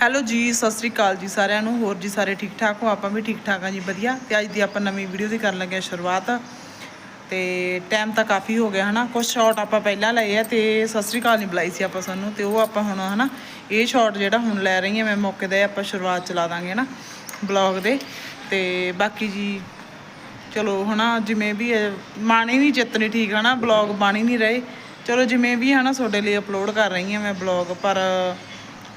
Hello ਜੀ ਸਤਿ ਸ੍ਰੀ ਅਕਾਲ ਜੀ ਸਾਰਿਆਂ ਨੂੰ। ਹੋਰ ਜੀ ਸਾਰੇ ਠੀਕ ਠਾਕ ਹੋ? ਆਪਾਂ ਵੀ ਠੀਕ ਠਾਕ ਆ ਜੀ ਵਧੀਆ। ਤੇ ਅੱਜ ਦੀ ਆਪਾਂ ਨਵੀਂ ਵੀਡੀਓ ਦੀ ਕਰਨ ਲੱਗੇ ਹਾਂ ਸ਼ੁਰੂਆਤ। ਤੇ ਟਾਈਮ ਤਾਂ ਕਾਫੀ ਹੋ ਗਿਆ ਹਨਾ? ਕੁਝ ਸ਼ਾਟ ਆਪਾਂ ਪਹਿਲਾਂ ਲਏ ਆ ਤੇ ਸਤਿ ਸ੍ਰੀ ਅਕਾਲ ਨਹੀਂ ਬੁਲਾਈ ਸੀ ਆਪਾਂ ਸਾਨੂੰ। ਤੇ ਉਹ ਆਪਾਂ ਹੁਣ ਹਨਾ? ਇਹ ਸ਼ਾਟ ਜਿਹੜਾ ਹੁਣ ਲੈ ਰਹੀ ਹਾਂ ਮੈਂ ਮੌਕੇ ਦੇ ਆਪਾਂ ਸ਼ੁਰੂਆਤ ਚਲਾ ਦਾਂਗੇ ਨਾ ਬਲੌਗ ਦੇ। ਤੇ ਬਾਕੀ ਜੀ ਚਲੋ ਹਨਾ? ਜਿਵੇਂ ਵੀ ਹੈ, ਮਨ ਹੀ ਨਹੀਂ ਚਿੱਤ ਨਹੀਂ ਠੀਕ ਹਨਾ? ਬਲੌਗ ਬਣ ਹੀ ਨਹੀਂ ਰਹੇ। ਚਲੋ ਜਿਵੇਂ ਵੀ ਹਨਾ? ਤੁਹਾਡੇ ਲਈ ਅਪਲੋਡ ਕਰ ਰਹੀ ਹਾਂ ਮੈਂ ਬਲੌਗ ਪਰ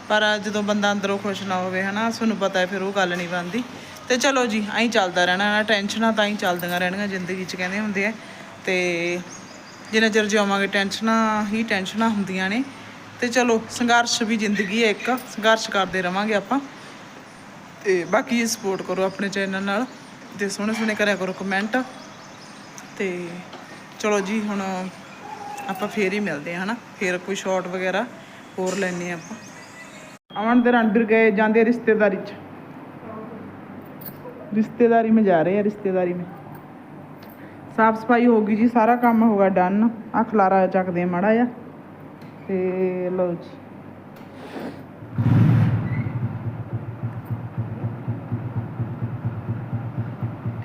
ਪਰ ਜਦੋਂ ਬੰਦਾ ਅੰਦਰੋਂ ਖੁਸ਼ ਨਾ ਹੋਵੇ, ਹਨਾ ਤੁਹਾਨੂੰ ਪਤਾ ਹੈ, ਫਿਰ ਉਹ ਗੱਲ ਨਹੀਂ ਬਣਦੀ। ਤੇ ਚਲੋ ਜੀ, ਐਂ ਚੱਲਦਾ ਰਹਿਣਾ, ਨਾ ਟੈਨਸ਼ਨਾਂ ਤਾਂ ਹੀ ਚੱਲਦੀਆਂ ਰਹਿਣਗੀਆਂ, ਜ਼ਿੰਦਗੀ 'ਚ ਕਹਿੰਦੇ ਹੁੰਦੇ ਆ। ਤੇ ਜਿੰਨਾ ਚਿਰ ਜਿਉਵਾਂਗੇ, ਟੈਨਸ਼ਨਾਂ ਹੀ ਟੈਨਸ਼ਨਾਂ ਹੁੰਦੀਆਂ ਨੇ। ਤੇ ਚਲੋ, ਸੰਘਰਸ਼ ਵੀ ਜ਼ਿੰਦਗੀ ਹੈ ਇੱਕ, ਸੰਘਰਸ਼ ਕਰਦੇ ਰਵਾਂਗੇ ਆਪਾਂ। ਤੇ ਬਾਕੀ ਸਪੋਰਟ ਕਰੋ ਆਪਣੇ ਚੈਨਲ ਨਾਲ। ਤੇ ਸੋਹਣੇ ਸੋਹਣੇ ਕਰਿਆ ਕਰੋ ਕਮੈਂਟ ਤੇ ਚਲੋ ਜੀ, ਹੁਣ ਆਪਾਂ ਫੇਰ ਹੀ ਮਿਲਦੇ ਹਾਂ ਹਨਾ। ਫੇਰ ਕੋਈ ਸ਼ਾਰਟ ਵਗੈਰਾ ਹੋਰ ਲੈਣੇ ਆਪਾਂ। ਅਮਨ ਦੇ ਰਣਬੀਰ ਗਏ, ਜਾਂਦੇ ਰਿਸ਼ਤੇਦਾਰੀ ਚ। ਰਿਸ਼ਤੇਦਾਰੀ में ਜਾ ਰਹੇ ਆ ਰਿਸ਼ਤੇਦਾਰੀ में ਸਾਫ਼ ਸਫ਼ਾਈ ਹੋ ਗਈ ਜੀ, ਸਾਰਾ ਕੰਮ ਹੋ ਗਿਆ ਡਨ। ਆ ਖਲਾਰਾ ਚੱਕਦੇ ਆ ਆ ਤੇ ਲਓ ਜੀ।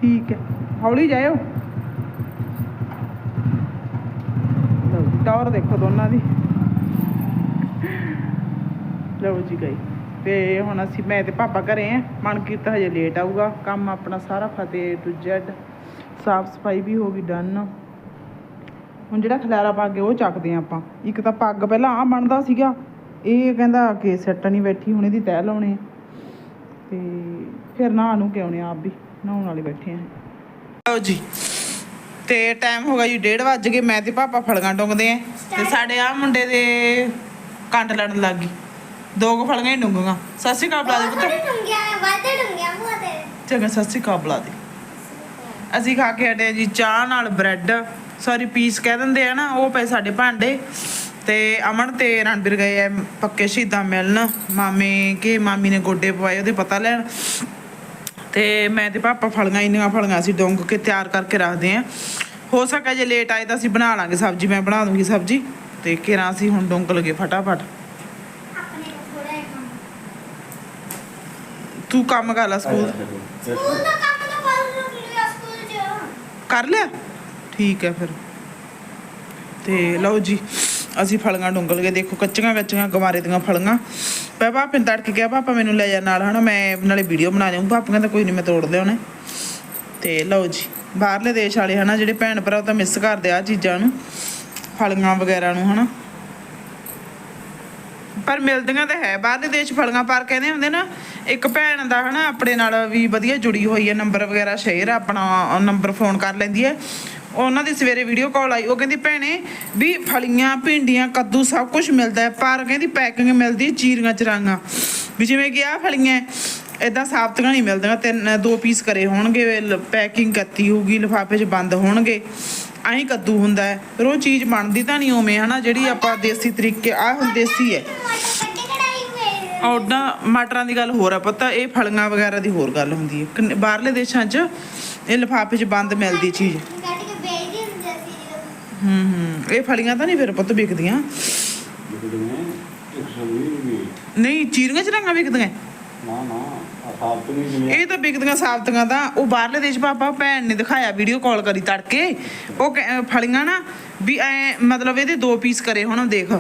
ਠੀਕ ਹੈ। ਹੌਲੀ ਜਾਇਓ। ਟਾਵਰ ਦੇਖੋ ਦੋਨਾਂ ਦੀ। ਲਓ ਜੀ ਗਈ। ਤੇ ਹੁਣ ਅਸੀਂ ਮੈਂ ਤੇ ਪਾਪਾ ਘਰੇ ਆ। ਮਨਕੀਰਤ ਹਜੇ ਲੇਟ ਆਊਗਾ। ਕੰਮ ਆਪਣਾ ਸਾਰਾ ਫਤਿਹ ਟੂ ਜ਼ੈਡ ਸਾਫ਼ ਸਫ਼ਾਈ ਵੀ ਹੋ ਗਈ ਡਨ ਹੁਣ ਜਿਹੜਾ ਖਲਾਰਾ ਪਾ ਕੇ ਉਹ ਚੱਕਦੇ ਆ ਆਪਾਂ। ਇੱਕ ਤਾਂ ਪੱਗ ਪਹਿਲਾਂ ਆ ਬਣਦਾ ਸੀਗਾ। ਇਹ ਕਹਿੰਦਾ ਕਿ ਸੈੱਟ ਨਹੀਂ ਬੈਠੀ ਹੁਣ ਇਹਦੀ ਤਹਿ ਲਾਉਣੇ। ਤੇ ਫਿਰ ਨੂੰ ਕਿ ਆਉਣੇ ਆ ਆਪ ਵੀ। ਨਹਾਉਣ ਵਾਲੇ ਬੈਠੇ ਆ। ਲਓ ਜੀ। ਤੇ ਟਾਈਮ ਹੋ ਗਿਆ ਜੀ 1:30 ਵੱਜ ਗਏ। ਮੈਂ ਤੇ ਪਾਪਾ ਫਲਗਾਂ ਟੁੰਗਦੇ ਆ। ਤੇ ਸਾਡੇ ਆ ਮੁੰਡੇ ਦੇ ਕੰਡ ਲੜਨ ਲੱਗ ਗਈ। ਦੋ ਕੁ ਫਲਗਾਂ ਹੀ ਡੁੰਗੂਗਾ ਸਤਿ ਸ਼੍ਰੀ ਅਕਾਲ ਬੁਲਾ ਦੇ ਪੁੱਤ। ਡੁੰਗਿਆ ਵਾਦੇ ਡੁੰਗਿਆ ਮੂੰਹ ਤੇ ਚੰਗਾ ਸਤਿ ਸ਼੍ਰੀ ਅਕਾਲ ਬੁਲਾ ਦੇ। ਅਸੀਂ ਖਾ ਕੇ ਹਟੇ ਜੀ ਚਾਹ ਨਾਲ ਬ੍ਰੈਡ। ਸੌਰੀ ਪੀਸ ਕਹਿ ਦਿੰਦੇ ਆ ਨਾ ਉਹ ਪਏ ਸਾਡੇ ਭਾਂਡੇ। ਤੇ ਅਮਨ ਤੇ ਰਣਬੀਰ ਗਏ ਆ ਪੱਕੇ ਸ਼ਹੀਦਾਂ ਮਿਲਣ। ਮਾਮੇ ਕੇ ਮਾਮੀ ਨੇ ਗੋਡੇ ਪਵਾਏ ਉਹਦੇ ਪਤਾ ਲੈਣ। ਤੇ ਮੈਂ ਤੇ ਪਾਪਾ ਫਲੀਆਂ ਇੰਨੀਆਂ ਫਲੀਆਂ ਅਸੀਂ ਡੁੰਗ ਕੇ ਤਿਆਰ ਕਰਕੇ ਰੱਖਦੇ ਆ। ਹੋ ਸਕੇ ਜੇ ਲੇਟ ਆਏ ਤਾਂ ਅਸੀਂ ਬਣਾ ਲਾਂਗੇ ਸਬਜ਼ੀ ਮੈਂ ਬਣਾ ਦੂੰਗੀ ਸਬਜ਼ੀ। ਤੇ ਕਿਰਾਂ ਅਸੀਂ ਹੁਣ ਡੁੰਗ ਲਗੇ ਫਟਾਫਟ ਆਪਣੇ ਕੋਲ ਥੋੜਾ ਕੰਮ ਤੂੰ ਕੰਮ ਕਰ ਲੈ ਸਕੂਲ। ਸਕੂਲ ਦਾ ਕੰਮ ਤਾਂ ਕੱਲ ਨੂੰ ਲਿਆ ਸਕੂਲ ਚ? ਕਰ ਲਿਆ? ਠੀਕ ਹੈ ਫਿਰ। ਤੇ ਲਓ ਜੀ ਅਸੀਂ ਫਲੀਆਂ ਡੁੰਗਲ ਕੇ ਦੇਖੋ ਕੱਚੀਆਂ ਕੱਚੀਆਂ ਗਵਾਰੇ ਦੀਆਂ ਫਲੀਆਂ। ਪਾ ਪਾਪੇ ਨੂੰ ਤੜਕ ਗਿਆ ਪਾਪਾ ਮੈਨੂੰ ਲੈ ਜਾ ਨਾਲ ਹਨਾ ਮੈਂ ਨਾਲੇ ਵੀਡੀਓ ਬਣਾ ਲਿਆਉਂ ਪਾਪਾ ਕਹਿੰਦਾ ਕੋਈ ਨਹੀਂ ਮੈਂ ਤੋੜ ਲਿਆਉਣੇ ਤੇ ਲਓ ਜੀ ਬਾਹਰਲੇ ਦੇਸ਼ ਵਾਲੇ ਹਨਾ ਜਿਹੜੇ ਭੈਣ ਭਰਾ ਉਹ ਤਾਂ ਮਿਸ ਕਰਦੇ ਆ ਚੀਜ਼ਾਂ ਨੂੰ ਫਲੀਆਂ ਵਗੈਰਾ ਨੂੰ ਹਨਾ। ਪਰ ਮਿਲਦੀਆਂ ਤਾਂ ਹੈ ਬਾਹਰਲੇ ਦੇਸ਼ ਫਲੀਆਂ ਪਰ ਕਹਿੰਦੇ ਹੁੰਦੇ ਨਾ, ਇੱਕ ਭੈਣ ਦਾ ਹਨਾ, ਆਪਣੇ ਨਾਲ ਵੀ ਵਧੀਆ ਜੁੜੀ ਹੋਈ ਹੈ ਨੰਬਰ ਵਗੈਰਾ ਸ਼ੇਅਰ ਆਪਣਾ ਨੰਬਰ ਫੋਨ ਕਰ ਲੈਂਦੀ ਹੈ। ਉਹਨਾਂ ਦੀ ਸਵੇਰੇ ਵੀਡੀਓ ਕਾਲ ਆਈ, ਉਹ ਕਹਿੰਦੀ, ਭੈਣੇ, ਵੀ ਫਲੀਆਂ, ਭਿੰਡੀਆਂ, ਕੱਦੂ ਸਭ ਕੁਝ ਮਿਲਦਾ ਹੈ, ਪਰ ਕਹਿੰਦੀ ਪੈਕਿੰਗ ਮਿਲਦੀ ਚੀਰੀਆਂ, ਚਰਾਂਗਾ। ਵੀ ਜਿਵੇਂ ਕਿ ਆ ਫਲੀਆਂ ਇਦਾਂ ਸਾਬਤੀਆਂ ਨਹੀਂ ਮਿਲਦੀਆਂ, ਤਿੰਨ, ਦੋ ਪੀਸ ਕਰੇ ਹੋਣਗੇ ਪੈਕਿੰਗ ਕੱਤੀ ਹੋਊਗੀ, ਲਿਫਾਫੇ 'ਚ ਬੰਦ ਹੋਣਗੇ। ਐਂ ਕੱਦੂ ਹੁੰਦਾ ਹੈ ਪਰ ਉਹ ਚੀਜ਼ ਬਣਦੀ ਤਾਂ ਨਹੀਂ ਉਵੇਂ ਹਨਾ ਜਿਹੜੀ ਆਪਾਂ ਦੇਸੀ ਤਰੀਕੇ ਆ ਹੁਣ ਦੇਸੀ ਹੈ। ਔਡਾ ਮਟਰਾਂ ਦੀ ਗੱਲ ਹੋਰ ਆ ਪਤਾ ਇਹ ਫਲੀਆਂ ਵਗੈਰਾ ਦੀ ਹੋਰ ਗੱਲ ਹੁੰਦੀ ਹੈ। ਬਾਹਰਲੇ ਦੇਸ਼ਾਂ 'ਚ ਇਹ ਲਿਫਾਫੇ 'ਚ ਬੰਦ ਮਿਲਦੀ ਚੀਜ਼। ਹੂੰ ਹੂੰ ਇਹ ਫਲੀਆਂ ਤਾਂ ਨਹੀਂ ਫਿਰ ਪੁੱਤ ਵਿਕਦੀਆਂ? ਨਹੀਂ ਚੀਰੀਆਂ ਚਰਾਂਗਾ ਵਿਕਦੀਆਂ? ਨਾ ਨਾ। ਸਾਫ਼ ਨਹੀਂ ਜਿਵੇਂ ਇਹ ਤਾਂ ਵਿਕਦੀਆਂ ਸਾਬਤੀਆਂ ਤਾਂ, ਉਹ ਬਾਹਰਲੇ ਦੇਸ਼ ਪਾਪਾ ਭੈਣ ਨੇ ਦਿਖਾਇਆ ਵੀਡੀਓ ਕਾਲ ਕਰੀ ਤੜਕੇ। ਉਹ ਕਹਿ- ਫਲੀਆਂ ਨਾ, ਵੀ ਐ ਮਤਲਬ ਇਹਦੇ ਦੋ ਪੀਸ ਕਰੇ ਹੁਣ, ਦੇਖ।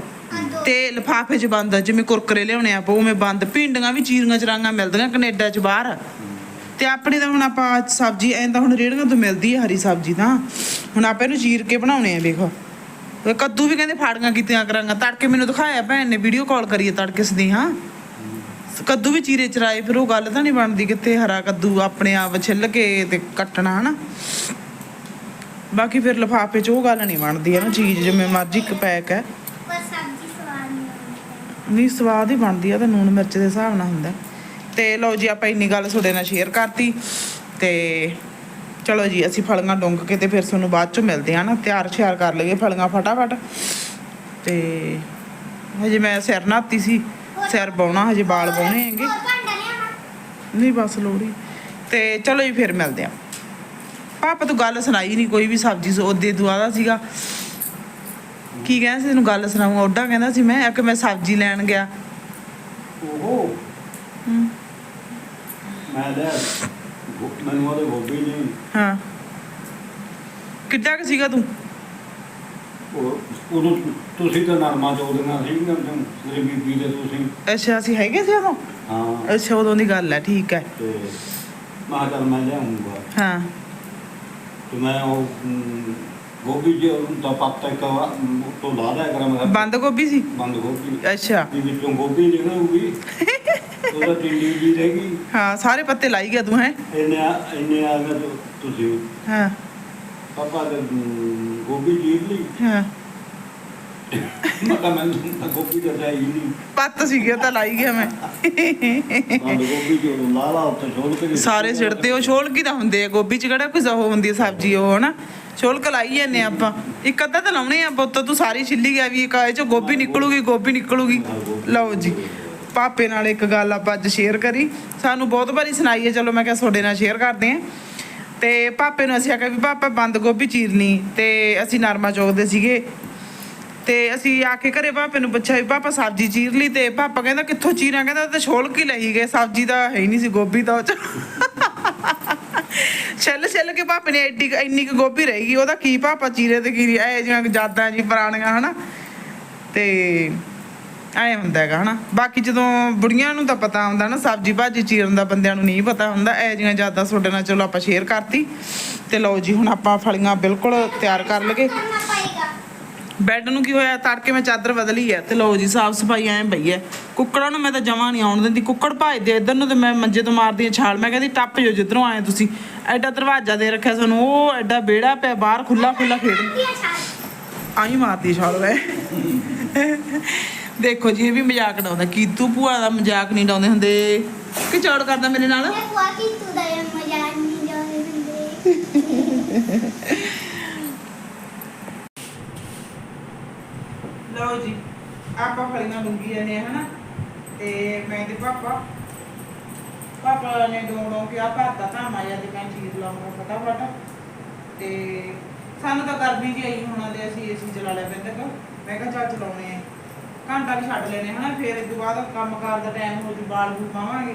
ਤੇ ਲਿਫਾਫੇ 'ਚ ਬੰਦ ਜਿਵੇਂ ਕੁਰਕਰੇ ਲਿਆਉਣੇ ਆਪਾਂ ਉਵੇਂ ਬੰਦ। ਭਿੰਡੀਆਂ ਵੀ ਚੀਰੀਆਂ ਚਰਾਂਗਾ ਮਿਲਦੀਆਂ ਕੈਨੇਡਾ 'ਚ ਬਾਹਰ। ਤੇ ਆਪਣੀ ਤਾਂ ਹੁਣ ਆਪਾਂ ਸਬਜ਼ੀ, ਐਂ ਤਾਂ ਹੁਣ ਰੇੜੀਆਂ ਤੋਂ ਮਿਲਦੀ ਆ ਹਰੀ ਸਬਜ਼ੀ ਤਾਂ, ਹੁਣ ਆਪਾਂ ਇਹਨੂੰ ਚੀਰ ਕੇ ਬਣਾਉਣੇ ਆ, ਵੇਖੋ। ਕੱਦੂ ਵੀ ਕਹਿੰਦੇ ਫਾੜੀਆਂ ਕੀਤੀਆਂ ਕਰਾਂਗਾ, ਤੜਕੇ ਮੈਨੂੰ ਦਿਖਾਇਆ ਭੈਣ ਨੇ ਵੀਡੀਓ ਕਾਲ ਕਰੀਏ ਤੜਕੇ ਸਦੀ ਹਾਂ ਕੱਦੂ ਵੀ ਚੀਰੇ ਚਰਾਏ ਫਿਰ ਉਹ ਗੱਲ ਤਾਂ ਨਹੀਂ ਬਣਦੀ ਕਿੱਥੇ ਹਰਾ ਕੱਦੂ ਆਪਣੇ ਆਪ ਛਿੱਲ ਕੇ ਤੇ ਕੱਟਣਾ ਹਨਾ? ਬਾਕੀ ਫਿਰ ਲਿਫਾਫੇ 'ਚ ਉਹ ਗੱਲ ਨਹੀਂ ਬਣਦੀ ਹੈ ਨਾ ਚੀਜ਼ ਜਿਵੇਂ ਮਰਜ਼ੀ ਇੱਕ ਪੈਕ ਹੈ। ਨਹੀਂ ਸਵਾਦ ਹੀ ਬਣਦੀ ਆ ਤਾਂ ਨੂਣ ਮਿਰਚ ਦੇ ਹਿਸਾਬ ਨਾਲ ਹੁੰਦਾ। ਤੇ ਲਓ ਜੀ ਆਪਾਂ ਇੰਨੀ ਗੱਲ ਤੁਹਾਡੇ ਨਾਲ ਸ਼ੇਅਰ ਕਰਤੀ। ਤੇ ਚਲੋ ਜੀ ਅਸੀਂ ਫਲੀਆਂ ਡੁੰਗ ਕੇ ਤੇ ਫਿਰ ਤੁਹਾਨੂੰ ਬਾਅਦ ਚੋਂ ਮਿਲਦੇ ਆ ਨਾ ਤਿਆਰ ਸ਼ਿਆਰ ਕਰ ਲਈਏ ਫਲੀਆਂ ਫਟਾਫਟ। ਤੇ ਹਜੇ ਮੈਂ ਸਿਰ ਨਹਾਤੀ ਸੀ। ਸਿਰ ਬਾਉਣਾ ਹਜੇ ਵਾਲ ਬਾਉਣੇ ਹੈਗੇ। ਨਹੀਂ ਬਸ ਲੋੜੀ ਤੇ ਚਲੋ ਜੀ ਫਿਰ ਮਿਲਦੇ ਆ ਪਾਪਾ ਤੂੰ ਗੱਲ ਸੁਣਾਈ ਨਹੀਂ ਕੋਈ ਵੀ ਸਬਜ਼ੀ ਸੋ ਉਹਦੇ ਦੁਆਦਾ ਸੀਗਾ। ਕੀ ਕਹਿੰਦਾ ਸੀ ਤੈਨੂੰ ਗੱਲ ਸੁਣਾਉਂ ਉਹਦਾ ਕਹਿੰਦਾ ਸੀ ਮੈਂ ਕਿ ਮੈਂ ਸਬਜ਼ੀ ਲੈਣ ਗਿਆ। ਉਹ ਮੈਂ ਗੋ- ਮੈਨੂੰ ਉਹਦੇ ਗੋਭੀ ਨਹੀਂ ਹਾਂ। ਕਿੱਡਾ ਕੁ ਸੀਗਾ ਤੂੰ? ਉਹ ਉਦੋਂ ਤੁਸੀਂ ਤਾਂ ਨਰਮਾ ਚੋਦਣਾ ਸੀ ਨਾ ਤੇਰੇ ਬੀਬੀ ਦੇ ਤੁਸੀਂ ਅੱਛਾ ਅਸੀਂ ਹੈਗੇ ਸੀ ਉਦੋਂ? ਹਾਂ। ਅੱਛਾ ਉਦੋਂ ਦੀ ਗੱਲ ਹੈ ਠੀਕ ਹੈ। ਤੇ ਮੈਂ ਕਿਹਾ ਚੱਲ ਮੈਂ ਲਿਆਉਂਗਾ। ਹਾਂ। ਤੇ ਮੈਂ ਉਹ ਅਮ, ਗੋਭੀ ਜੇ ਤਾਂ ਪੱਤਾ ਇੱਕ ਵਾ- ਤੋਂ ਲਾ ਦਿਆ ਕਰਾਂ ਮੈਂ ਕਿਹਾ ਬੰਦ ਗੋਭੀ ਸੀ? ਬੰਦ ਗੋਭੀ। ਅੱਛਾ। ਵੀ ਵਿੱਚੋਂ ਗੋਭੀ ਨਿਕਲੂਗੀ ਉਹਦਾ ਟਿੰਡੀ ਜੀ ਰਹੇਗੀ ਹਾਂ ਸਾਰੇ ਪੱਤੇ ਲਾਈ ਗਿਆ ਤੂੰ ਹੈ? ਇੰਨੇ ਆ- ਇੰਨੇ ਆ ਤੁ- ਤੁਸੀਂ। ਹਾਂ। ਪਾਪਾ ਦੇ ਗੋਭੀ ਜੀਰ ਲਈ? ਹਾਂ। ਮੈਂ ਕਿਹਾ ਮੈਨੂੰ ਤਾਂ ਗੋਭੀ ਤਾਂ ਚਾਹੀਦੀ ਨਹੀਂ। ਪੱਤ ਸੀ ਗਿਆ ਤਾਂ ਲਾਈ ਗਿਆ ਮੈਂ। ਬੰਦ ਗੋਭੀ ਜੋ ਲਾ ਲਾ ਉੱਤੇ ਛੋਲ ਕੇ ਸਾਰੇ ਸਿੜਦੇ ਉਹ ਛੋਲਕੀ ਤਾਂ ਹੁੰਦੇ ਆ ਗੋਭੀ ਚ? ਕਿਹੜਾ ਕੋਈ ਉਹ ਹੁੰਦੀ ਹੈ ਸਬਜ਼ੀ ਉਹ ਹਨਾ? ਛੋਲਕ ਲਾਈ ਜਾਂਦੇ ਆਪਾਂ। ਇੱਕ ਅੱਧਾ ਤਾਂ ਲਾਉਣੇ ਆ ਪੁੱਤ ਤੂੰ ਸਾਰੀ ਛਿੱਲੀ ਗਿਆ ਵੀ ਇੱਕ ਇਹ ਚੋਂ ਗੋਭੀ ਨਿਕਲੂਗੀ ਗੋਭੀ ਨਿਕਲੂਗੀ। ਲਓ ਜੀ ਪਾਪੇ ਨਾਲ ਇੱਕ ਗੱਲ ਆਪਾਂ ਅੱਜ ਸ਼ੇਅਰ ਕਰੀ। ਸਾਨੂੰ ਬਹੁਤ ਵਾਰੀ ਸੁਣਾਈ ਹੈ ਚਲੋ ਮੈਂ ਕਿਹਾ ਤੁਹਾਡੇ ਨਾਲ ਸ਼ੇਅਰ ਕਰਦੇ ਆ ਤੇ ਪਾਪੇ ਨੂੰ ਅਸੀਂ ਆਖਿਆ ਵੀ ਪਾਪਾ ਬੰਦ ਗੋਭੀ ਚੀਰਨੀ ਤੇ ਅਸੀਂ ਨਰਮਾ ਚੌਕ ਦੇ ਸੀਗੇ। ਤੇ ਅਸੀਂ ਆ ਕੇ ਘਰੇ ਪਾਪੇ ਨੂੰ ਪੁੱਛਿਆ ਵੀ ਪਾਪਾ ਸਬਜ਼ੀ ਚੀਰ ਲਈ ਤੇ ਪਾਪਾ ਕਹਿੰਦਾ ਕਿੱਥੋਂ ਚੀਰਾਂ? ਕਹਿੰਦਾ ਤਾਂ ਛੋਲ ਕੇ ਲਈ ਗਏ, ਸਬਜ਼ੀ ਤਾਂ ਹੈ ਹੀ ਨਹੀਂ ਸੀ ਗੋਭੀ ਤਾਂ ਉਹ ਚ। ਛੱਲ ਛਿੱਲ ਕੇ ਪਾਪੇ ਨੇ ਐਡੀ ਇੰਨੀ ਕੁ ਗੋਭੀ ਰਹਿ ਗਈ, ਉਹਦਾ ਕੀ ਪਾਪਾ ਚੀਰੇ ਤੇ ਕੀ ਐ ਜਿਹੀਆਂ ਜਾਦਾਂ ਜੀ ਪੁਰਾਣੀਆਂ, ਹਨਾ। ਤੇ ਐ ਹੁੰਦਾ ਹੈਗਾ ਹਨਾ? ਬਾਕੀ ਜਦੋਂ ਬੁੜੀਆਂ ਨੂੰ ਤਾਂ ਪਤਾ ਹੁੰਦਾ ਨਾ ਸਬਜ਼ੀ ਭਾਜੀ ਚੀਰਨ ਦਾ ਬੰਦਿਆਂ ਨੂੰ ਨਹੀਂ ਪਤਾ ਹੁੰਦਾ। ਐ ਜਿਹੀਆਂ ਜਾਦਾਂ ਤੁਹਾਡੇ ਨਾਲ ਚਲੋ ਆਪਾਂ ਸ਼ੇਅਰ ਕਰਤੀ। ਤੇ ਲਓ ਜੀ ਹੁਣ ਆਪਾਂ ਫਲੀਆਂ ਬਿਲਕੁਲ ਤਿਆਰ ਕਰ ਲਗੇ। ਬੈੱਡ ਨੂੰ ਕੀ ਹੋਇਆ? ਤੜਕੇ ਮੈਂ ਚਾਦਰ ਬਦਲੀ ਹੈ ਤੇ ਲਓ ਜੀ ਸਾਫ਼ ਸਫ਼ਾਈ ਐਂ ਪਈ ਹੈ ਕੁੱਕੜਾਂ ਨੂੰ ਮੈਂ ਤਾਂ ਜਮਾ ਨਹੀਂ ਆਉਣ ਦਿੰਦੀ। ਕੁੱਕੜ ਭਜਦੇ ਇੱਧਰ ਨੂੰ ਤੇ ਮੈਂ ਮੰਜੇ ਤੋਂ ਮਾਰਦੀ ਹਾਂ ਛਾਲ। ਮੈਂ ਕਹਿੰਦੀ ਟੱਪ ਜੋ ਜਿੱਧਰੋਂ ਆਏ ਤੁਸੀਂ। ਐਡਾ ਦਰਵਾਜ਼ਾ ਦੇ ਰੱਖਿਆ ਸਾਨੂੰ। ਉਹ ਐਡਾ ਵਿਹੜਾ ਪਿਆ ਬਾਹਰ ਖੁੱਲਾ ਖੁੱਲਾ ਖੇਡ ਆਈ ਮਾਰਦੀ ਛਾਲ ਵੇ ਦੇਖੋ ਜੀ ਇਹ ਵੀ ਮਜ਼ਾਕ ਡਾਉਂਦਾ ਕੀਤੂ ਭੂਆ ਦਾ ਮਜ਼ਾਕ ਨਹੀਂ ਡਾਉਂਦੇ ਹੁੰਦੇ। ਕਿ ਚੌੜ ਕਰਦਾ ਮੇਰੇ ਨਾਲ? ਤੂੰ ਦਾ ਮਜ਼ਾਕ ਨਹੀਂ ਜਾਣੇ ਹੁੰਦੇ। ਲਓ ਜੀ ਆਪਾਂ ਫਲੀਆਂ ਲੁੰਗੀ ਜਾਂਦੇ ਆ ਹਨਾ? ਤੇ ਮੈਂ ਤੇ ਪਾਪਾ ਪਾਪਾ ਨੇ ਦੋੜੋਂ ਕਿ ਆ ਭਾਤਾ ਤਾਂ ਮਾਇਆ ਦੀ ਕੰਨ ਚੀਜ਼ ਲਾਉਂਗਾ ਫਟਾਫਟ। ਤੇ ਸਾਨੂੰ ਤਾਂ ਗਰਮੀ ਜੀ ਆਈ ਹੋਣਾ ਤੇ ਅਸੀਂ ਏਸੀ ਚਲਾ ਲਿਆ ਬਿੰਦ ਕ ਮੈਂ ਕਿਹਾ ਚੱਲ ਚਲਾਉਣੇ ਆ। ਘੰਟਾ ਵੀ ਛੱਡ ਲੈਣੇ ਹਨਾ, ਫਿਰ ਇਸ ਤੋਂ ਬਾਅਦ ਕੰਮਕਾਰ ਦਾ ਟਾਈਮ ਹੋ ਜੂ, ਬਾਲ ਬੂਲ ਪਾਵਾਂਗੇ।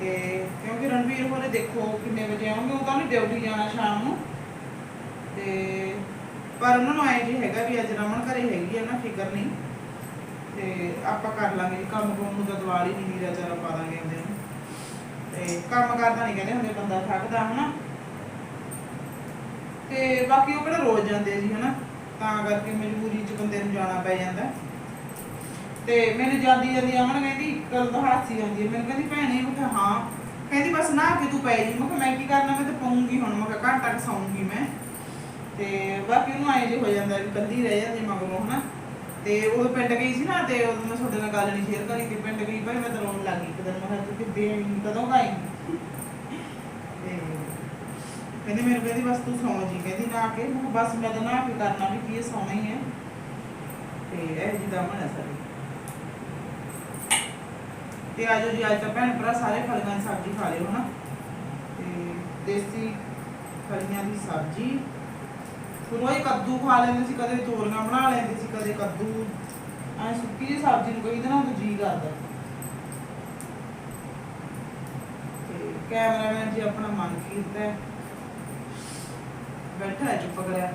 ਤੇ ਕਿਉਂਕਿ ਰਣਵੀਰ ਹੋਰੇ ਦੇਖੋ ਕਿੰਨੇ ਵਜੇ ਆਉਣਗੇ, ਉਹ ਤਾਂ ਡਿਊਟੀ ਜਾਣਾ ਸ਼ਾਮ ਨੂੰ। ਤੇ ਪਰ ਉਹਨਾਂ ਨੂੰ ਐਂ ਜੀ ਹੈਗਾ ਵੀ ਅੱਜ ਰਮਨ ਘਰੇ ਹੈਗੀ ਆ ਨਾ, ਫਿਕਰ ਨਹੀਂ। ਤੇ ਆਪਾਂ ਕਰ ਲਾਂਗੇ ਜੀ, ਕੰਮ ਨੂੰ ਤਾਂ ਦਵਾਲ ਨਹੀਂ ਨੀਰਾ ਚਾਰਾ ਪਾ ਦਾਂਗੇ ਉਹਦੇ ਨੂੰ। ਤੇ ਕੰਮ ਕਰਦਾ ਨਹੀਂ ਕਹਿੰਦੇ ਹੁੰਦੇ, ਬੰਦਾ ਥੱਕਦਾ ਹਨਾ। ਤੇ ਬਾਕੀ ਉਹ ਕਿਹੜਾ ਰੋਜ਼ ਜਾਂਦੇ ਜੀ, ਹਨਾ। ਤਾਂ ਕਰਕੇ ਮਜਬੂਰੀ 'ਚ ਬੰਦੇ ਨੂੰ ਜਾਣਾ ਪੈ ਜਾਂਦਾ। ਤੇ ਮੈਨੂੰ ਜਾਂਦੀ ਜਾਂਦੀ ਅਮਨ ਕਹਿੰਦੀ ਗੱਲ ਤਾਂ ਹਾਸੀ ਆਉਂਦੀ ਹੈ ਮੈਨੂੰ ਕਹਿੰਦੀ ਭੈਣੇ ਮੈਂ ਕਿਹਾ ਹਾਂ। ਕਹਿੰਦੀ ਬਸ ਨਾ ਕੇ ਤੂੰ ਪੈ ਜੀ ਮੈਂ ਕਿਹਾ ਮੈਂ ਕੀ ਕਰਨਾ? ਮੈਂ ਤਾਂ ਪਾਉਂਗੀ ਹੁਣ। ਮੈਂ ਕਿਹਾ ਘੰਟਾ ਕੁ ਸੌਂਗੀ ਮੈਂ। ਤੇ ਬਾਕੀ ਉਹਨੂੰ ਐਂ ਜੇ ਹੋ ਜਾਂਦਾ ਵੀ ਕੱਲੀ ਰਹਿ ਜਾਂਦੀ ਮਗਰੋਂ ਹਨਾ। ਤੇ ਉਹ ਪਿੰਡ ਗਈ ਸੀ ਨਾ ਤੇ ਉਦੋਂ ਮੈਂ ਤੁਹਾਡੇ ਨਾਲ ਗੱਲ ਨਹੀਂ ਸ਼ੇਅਰ ਕਰੀ ਕਿ ਪਿੰਡ ਗਈ ਭਾਈ ਮੈਂ ਤਾਂ ਰੋਣ ਲੱਗ ਗਈ ਇੱਕ ਦਿਨ। ਮੈਂ ਕਿਹਾ ਤੂੰ ਕਿੱਦੇ ਕਦੋਂ ਕੁ ਤੇ ਕਹਿੰਦੀ ਮੈਨੂੰ ਕਹਿੰਦੀ ਬਸ ਤੂੰ ਸੌਂ ਜੀ। ਕਹਿੰਦੀ ਨਾ ਕੇ। ਮੈਂ ਕਿਹਾ ਬਸ ਮੈਂ ਤਾਂ ਨਾ ਕੇ ਕਰਨਾ ਵੀ ਕੀ ਹੈ, ਸੌਣਾ ਹੀ ਹੈ ਤੇ ਇਹ ਜੀ ਮਨ ਹੈ ਸਾਡੀ ਤੇ ਆਜੋ ਜੀ, ਅੱਜ ਤਾਂ ਭੈਣ ਭਰਾ ਸਾਰੇ ਫਲੀਆਂ ਦੀ ਸਬਜ਼ੀ ਖਾ ਲਿਓ, ਹਨਾ? ਤੇ ਦੇਸੀ ਫਲੀਆਂ ਦੀ ਸਬਜ਼ੀ। ਰੋਜ਼ ਕੱਦੂ ਖਾ ਲੈਂਦੇ ਸੀ, ਕਦੇ ਤੋਰੀਆਂ ਬਣਾ ਲੈਂਦੇ ਸੀ, ਕਦੇ ਕੱਦੂ। ਐ ਸੁੱਕੀ ਜਿਹੀ ਸਬਜ਼ੀ ਨੂੰ ਕਹੀ ਨਾ ਤਾਂ ਜੀ ਕਰਦਾ। ਤੇ ਕੈਮਰਾਮੈਨ ਜੀ ਆਪਣਾ ਮਨ ਕੀਤਾ ਬੈਠਾ ਹੈ, ਚੁੱਪ ਕਰਿਆ।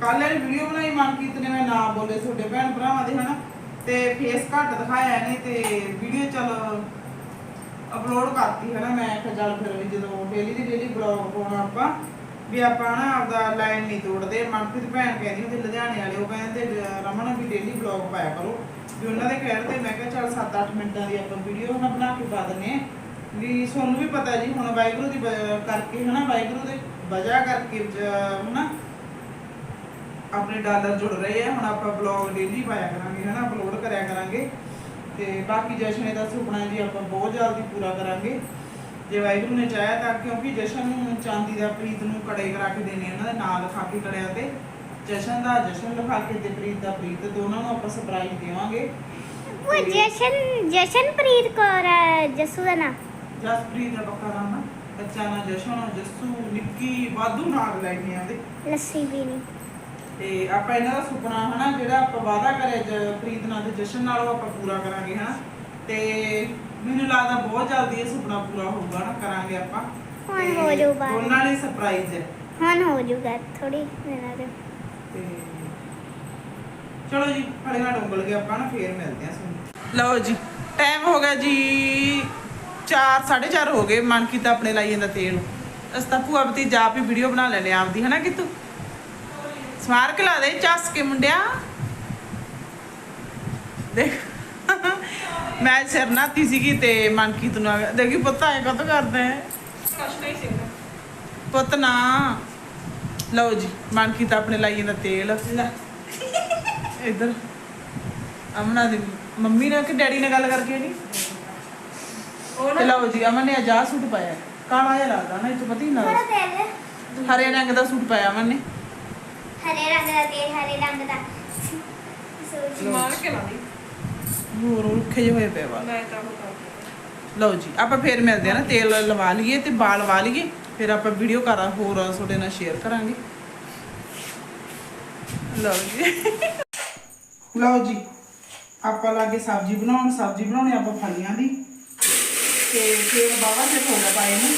ਕੱਲ ਵਾਲੀ ਵੀਡੀਓ ਬਣਾਈ ਮਨਕੀਤ ਨੇ, ਮੈਂ ਨਾ ਬੋਲੇ ਤੁਹਾਡੇ ਭੈਣ ਭਰਾਵਾਂ ਦੇ, ਹਨਾ? ਤੇ ਫੇਸ ਘੱਟ ਦਿਖਾਇਆ ਇਹਨੇ ਤੇ ਵੀਡੀਓ ਚਲ ਅਪਲੋਡ ਕਰਤੀ ਹਨਾ ਮੈਂ ਕਿਹਾ ਚੱਲ ਫਿਰ ਵੀ ਜਦੋਂ ਡੇਲੀ ਦੀ ਡੇਲੀ ਬਲੌਗ ਪਾਉਣਾ ਆਪਾਂ, ਵੀ ਆਪਾਂ ਨਾ ਆਪਦਾ ਲਾਈਨ ਨਹੀਂ ਤੋੜਦੇ। ਮਨਪ੍ਰੀਤ ਭੈਣ ਕਹਿੰਦੀ ਹੁੰਦੀ, ਲੁਧਿਆਣੇ ਵਾਲੇ ਉਹ ਕਹਿੰਦੇ ਰਮਨ ਵੀ ਡੇਲੀ ਬਲੌਗ ਪਾਇਆ ਕਰੋ। ਵੀ ਉਹਨਾਂ ਦੇ ਕਹਿਣ ਤੇ ਮੈਂ ਕਿਹਾ, ਚੱਲ 7-8 ਮਿੰਟਾਂ ਦੀ ਆਪਾਂ ਵੀਡੀਓ ਨਾ ਬਣਾ ਕੇ ਪਾ ਦਿੰਨੇ ਵੀ ਤੁਹਾਨੂੰ ਵੀ ਪਤਾ ਜੀ, ਹੁਣ ਵਾਹਿਗੁਰੂ ਦੀ ਕਰਕੇ ਹਨਾ ਵਾਹਿਗੁਰੂ ਦੇ ਵਜ੍ਹਾ ਕਰਕੇ ਹਨਾ ਆਪਣੇ ਡਾਲਰ ਜੁੜ ਰਹੇ ਆ ਹੁਣ ਆਪਾਂ ਬਲੌਗ ਡੇਲੀ ਪਾਇਆ ਕਰਾਂਗੇ ਹਨਾ ਅਪਲੋਡ ਕਰਿਆ ਕਰਾਂਗੇ। ਤੇ ਬਾਕੀ ਜਸ਼ਨ ਦਾ ਸੁਪਨਾ ਜੀ ਆਪਾਂ ਬਹੁਤ ਜਲਦੀ ਪੂਰਾ ਕਰਾਂਗੇ। ਜੇ ਵਾਹਿਗੁਰੂ ਨੇ ਚਾਹਿਆ ਤਾਂ ਕਿਉਂਕਿ ਜਸ਼ਨ ਨੂੰ ਚਾਂਦੀ ਦਾ ਪ੍ਰੀਤ ਨੂੰ ਕੜੇ ਕਰਾ ਕੇ ਦੇਣੇ ਉਹਨਾਂ ਦੇ ਨਾਂ ਲਿਖਾ ਕੇ ਕੜਿਆਂ ਤੇ। ਜਸ਼ਨ ਦਾ ਜਸ਼ਨ ਲਿਖਾ ਕੇ ਤੇ ਪ੍ਰੀਤ ਦਾ ਪ੍ਰੀਤ ਦੋਨਾਂ ਨੂੰ ਆਪਾਂ ਸਰਪ੍ਰਾਈਜ਼ ਦੇਵਾਂਗੇ। ਉਹ ਜਸ਼ਨ ਜਸ਼ਨਪ੍ਰੀਤ ਕੌਰ ਹੈ ਜੱਸੂ ਦਾ ਨਾਮ? ਜਸਪ੍ਰੀਤ ਦਾ ਪੱਕਾ ਨਾਮ ਆ। ਬੱਚਾ ਨਾ ਜਸ਼ਨ ਜੱਸੂ ਨਿੱਕੀ ਵਾਧੂ ਨਾਮ ਲੈਣੇ ਆ ਦੇ ਲੱਸੀ ਪੀਣੀ ਤੇ ਆਪਾਂ ਇਹਨਾਂ ਦਾ ਸੁਪਨਾ ਹਨਾ ਜਿਹੜਾ ਆਪਾਂ ਵਾਅਦਾ ਕਰਿਆ ਪ੍ਰੀਤ ਨਾਲ ਤੇ ਜਸ਼ਨ ਨਾਲ ਉਹ ਆਪਾਂ ਪੂਰਾ ਕਰਾਂਗੇ ਹਨਾ। ਤੇ ਮੈਨੂੰ ਲੱਗਦਾ ਬਹੁਤ ਜਲਦੀ ਇਹ ਸੁਪਨਾ ਪੂਰਾ ਹੋਊਗਾ ਨਾ ਕਰਾਂਗੇ ਆਪਾਂ। ਹੁਣ ਤੇ ਹੋ ਜਾਊਗਾ। ਦੋਨਾਂ ਲਈ ਸਰਪ੍ਰਾਈਜ਼ ਹੈ। ਹੁਣ ਹੋ ਜਾਊਗਾ ਥੋੜੀ ਦਿਨਾਂ ਦੇ ਤੇ ਚਲੋ ਜੀ ਫੜੀਆਂ ਡੋਂਗਲ ਕੇ ਆਪਾਂ ਨਾ ਫੇਰ ਮਿਲਦੇ ਆ ਤੁਹਾਨੂੰ। ਲਓ ਜੀ ਟਾਈਮ ਹੋ ਗਿਆ ਜੀ 4 4:30 ਹੋ ਗਏ। ਮਨ ਕੀਤਾ ਆਪਣੇ ਲਾਈ ਜਾਂਦਾ ਤੇਲ। ਅਸ ਤਾਂ ਭੂਆ ਭਤੀਜਾ ਆਪ ਹੀ ਵੀਡੀਓ ਬਣਾ ਲੈਣੇ ਆਪਦੀ ਹਨਾ ਕਿਤੂ? ਸਮਾਰ ਕੇ ਲਾ ਦੇ ਚੱਸ ਕੇ ਮੁੰਡਿਆ। ਦੇਖ। ਮੈਂ ਸਿਰ ਨਾਤੀ ਸੀਗੀ ਤੇ ਆ ਗਿਆ। ਦੇਖੀ ਪੁੱਤ ਐ ਕਦੋਂ ਕਰਦਾ ਹੈ ਪੁੱਤ ਨਾ। ਲਓ ਜੀ ਮਨਕੀਤ ਆਪਣੇ ਲਾਈ ਜਾਂਦਾ ਤੇਲ। ਇੱਧਰ। ਅਮਨਾ ਦੀ ਮੰਮੀ ਨੇ ਕਿ ਡੈਡੀ ਨੇ ਗੱਲ ਕਰਕੇ ਨਹੀਂ ਤੇ ਲਓ ਜੀ ਅਮਨ ਨੇ ਅਜਾ ਸੂਟ ਪਾਇਆ। ਕਾਲਾ ਜਿਹਾ ਲੱਗਦਾ ਨਾ ਇਹ ਤੋਂ ਪਤਾ ਹੀ ਨਾ ਹਰੇ ਰੰਗ ਦਾ ਸੂਟ ਪਾਇਆ ਅਮਨ ਨੇ। ਹਰੇ ਰੰਗ ਦਾ ਤੇਲ ਹਰੇ ਰੰਗ ਦਾ। ਸੂਟ ਮਾਰ ਕੇ ਲਾ ਦੀ ਹੋਰ ਰੁੱਖੇ ਜਿਹੇ ਹੋਏ ਪਏ ਵਾਲ ਮੈਂ ਤਾਂ ਉਹ ਕਰ ਲਓ ਜੀ ਆਪਾਂ ਫੇਰ ਮਿਲਦੇ ਆ ਨਾ ਤੇਲ ਲਵਾ ਲਈਏ ਤੇ ਬਾਲ ਲਵਾ ਲਈਏ ਫਿਰ ਆਪਾਂ ਵੀਡੀਓ ਕਰਾਂ ਹੋਰ ਤੁਹਾਡੇ ਨਾਲ ਸ਼ੇਅਰ ਕਰਾਂਗੇ। ਲਓ ਜੀ। ਲਓ ਜੀ ਆਪਾਂ ਲਾਗੇ ਸਬਜ਼ੀ ਬਣਾਉਣ ਸਬਜ਼ੀ ਬਣਾਉਣੀ ਆਪਾਂ ਫਲੀਆਂ ਦੀ। ਤੇ ਤੇਲ ਬਾਵਾ ਜਿਹਾ ਥੋੜਾ ਪਾਏ ਨੇ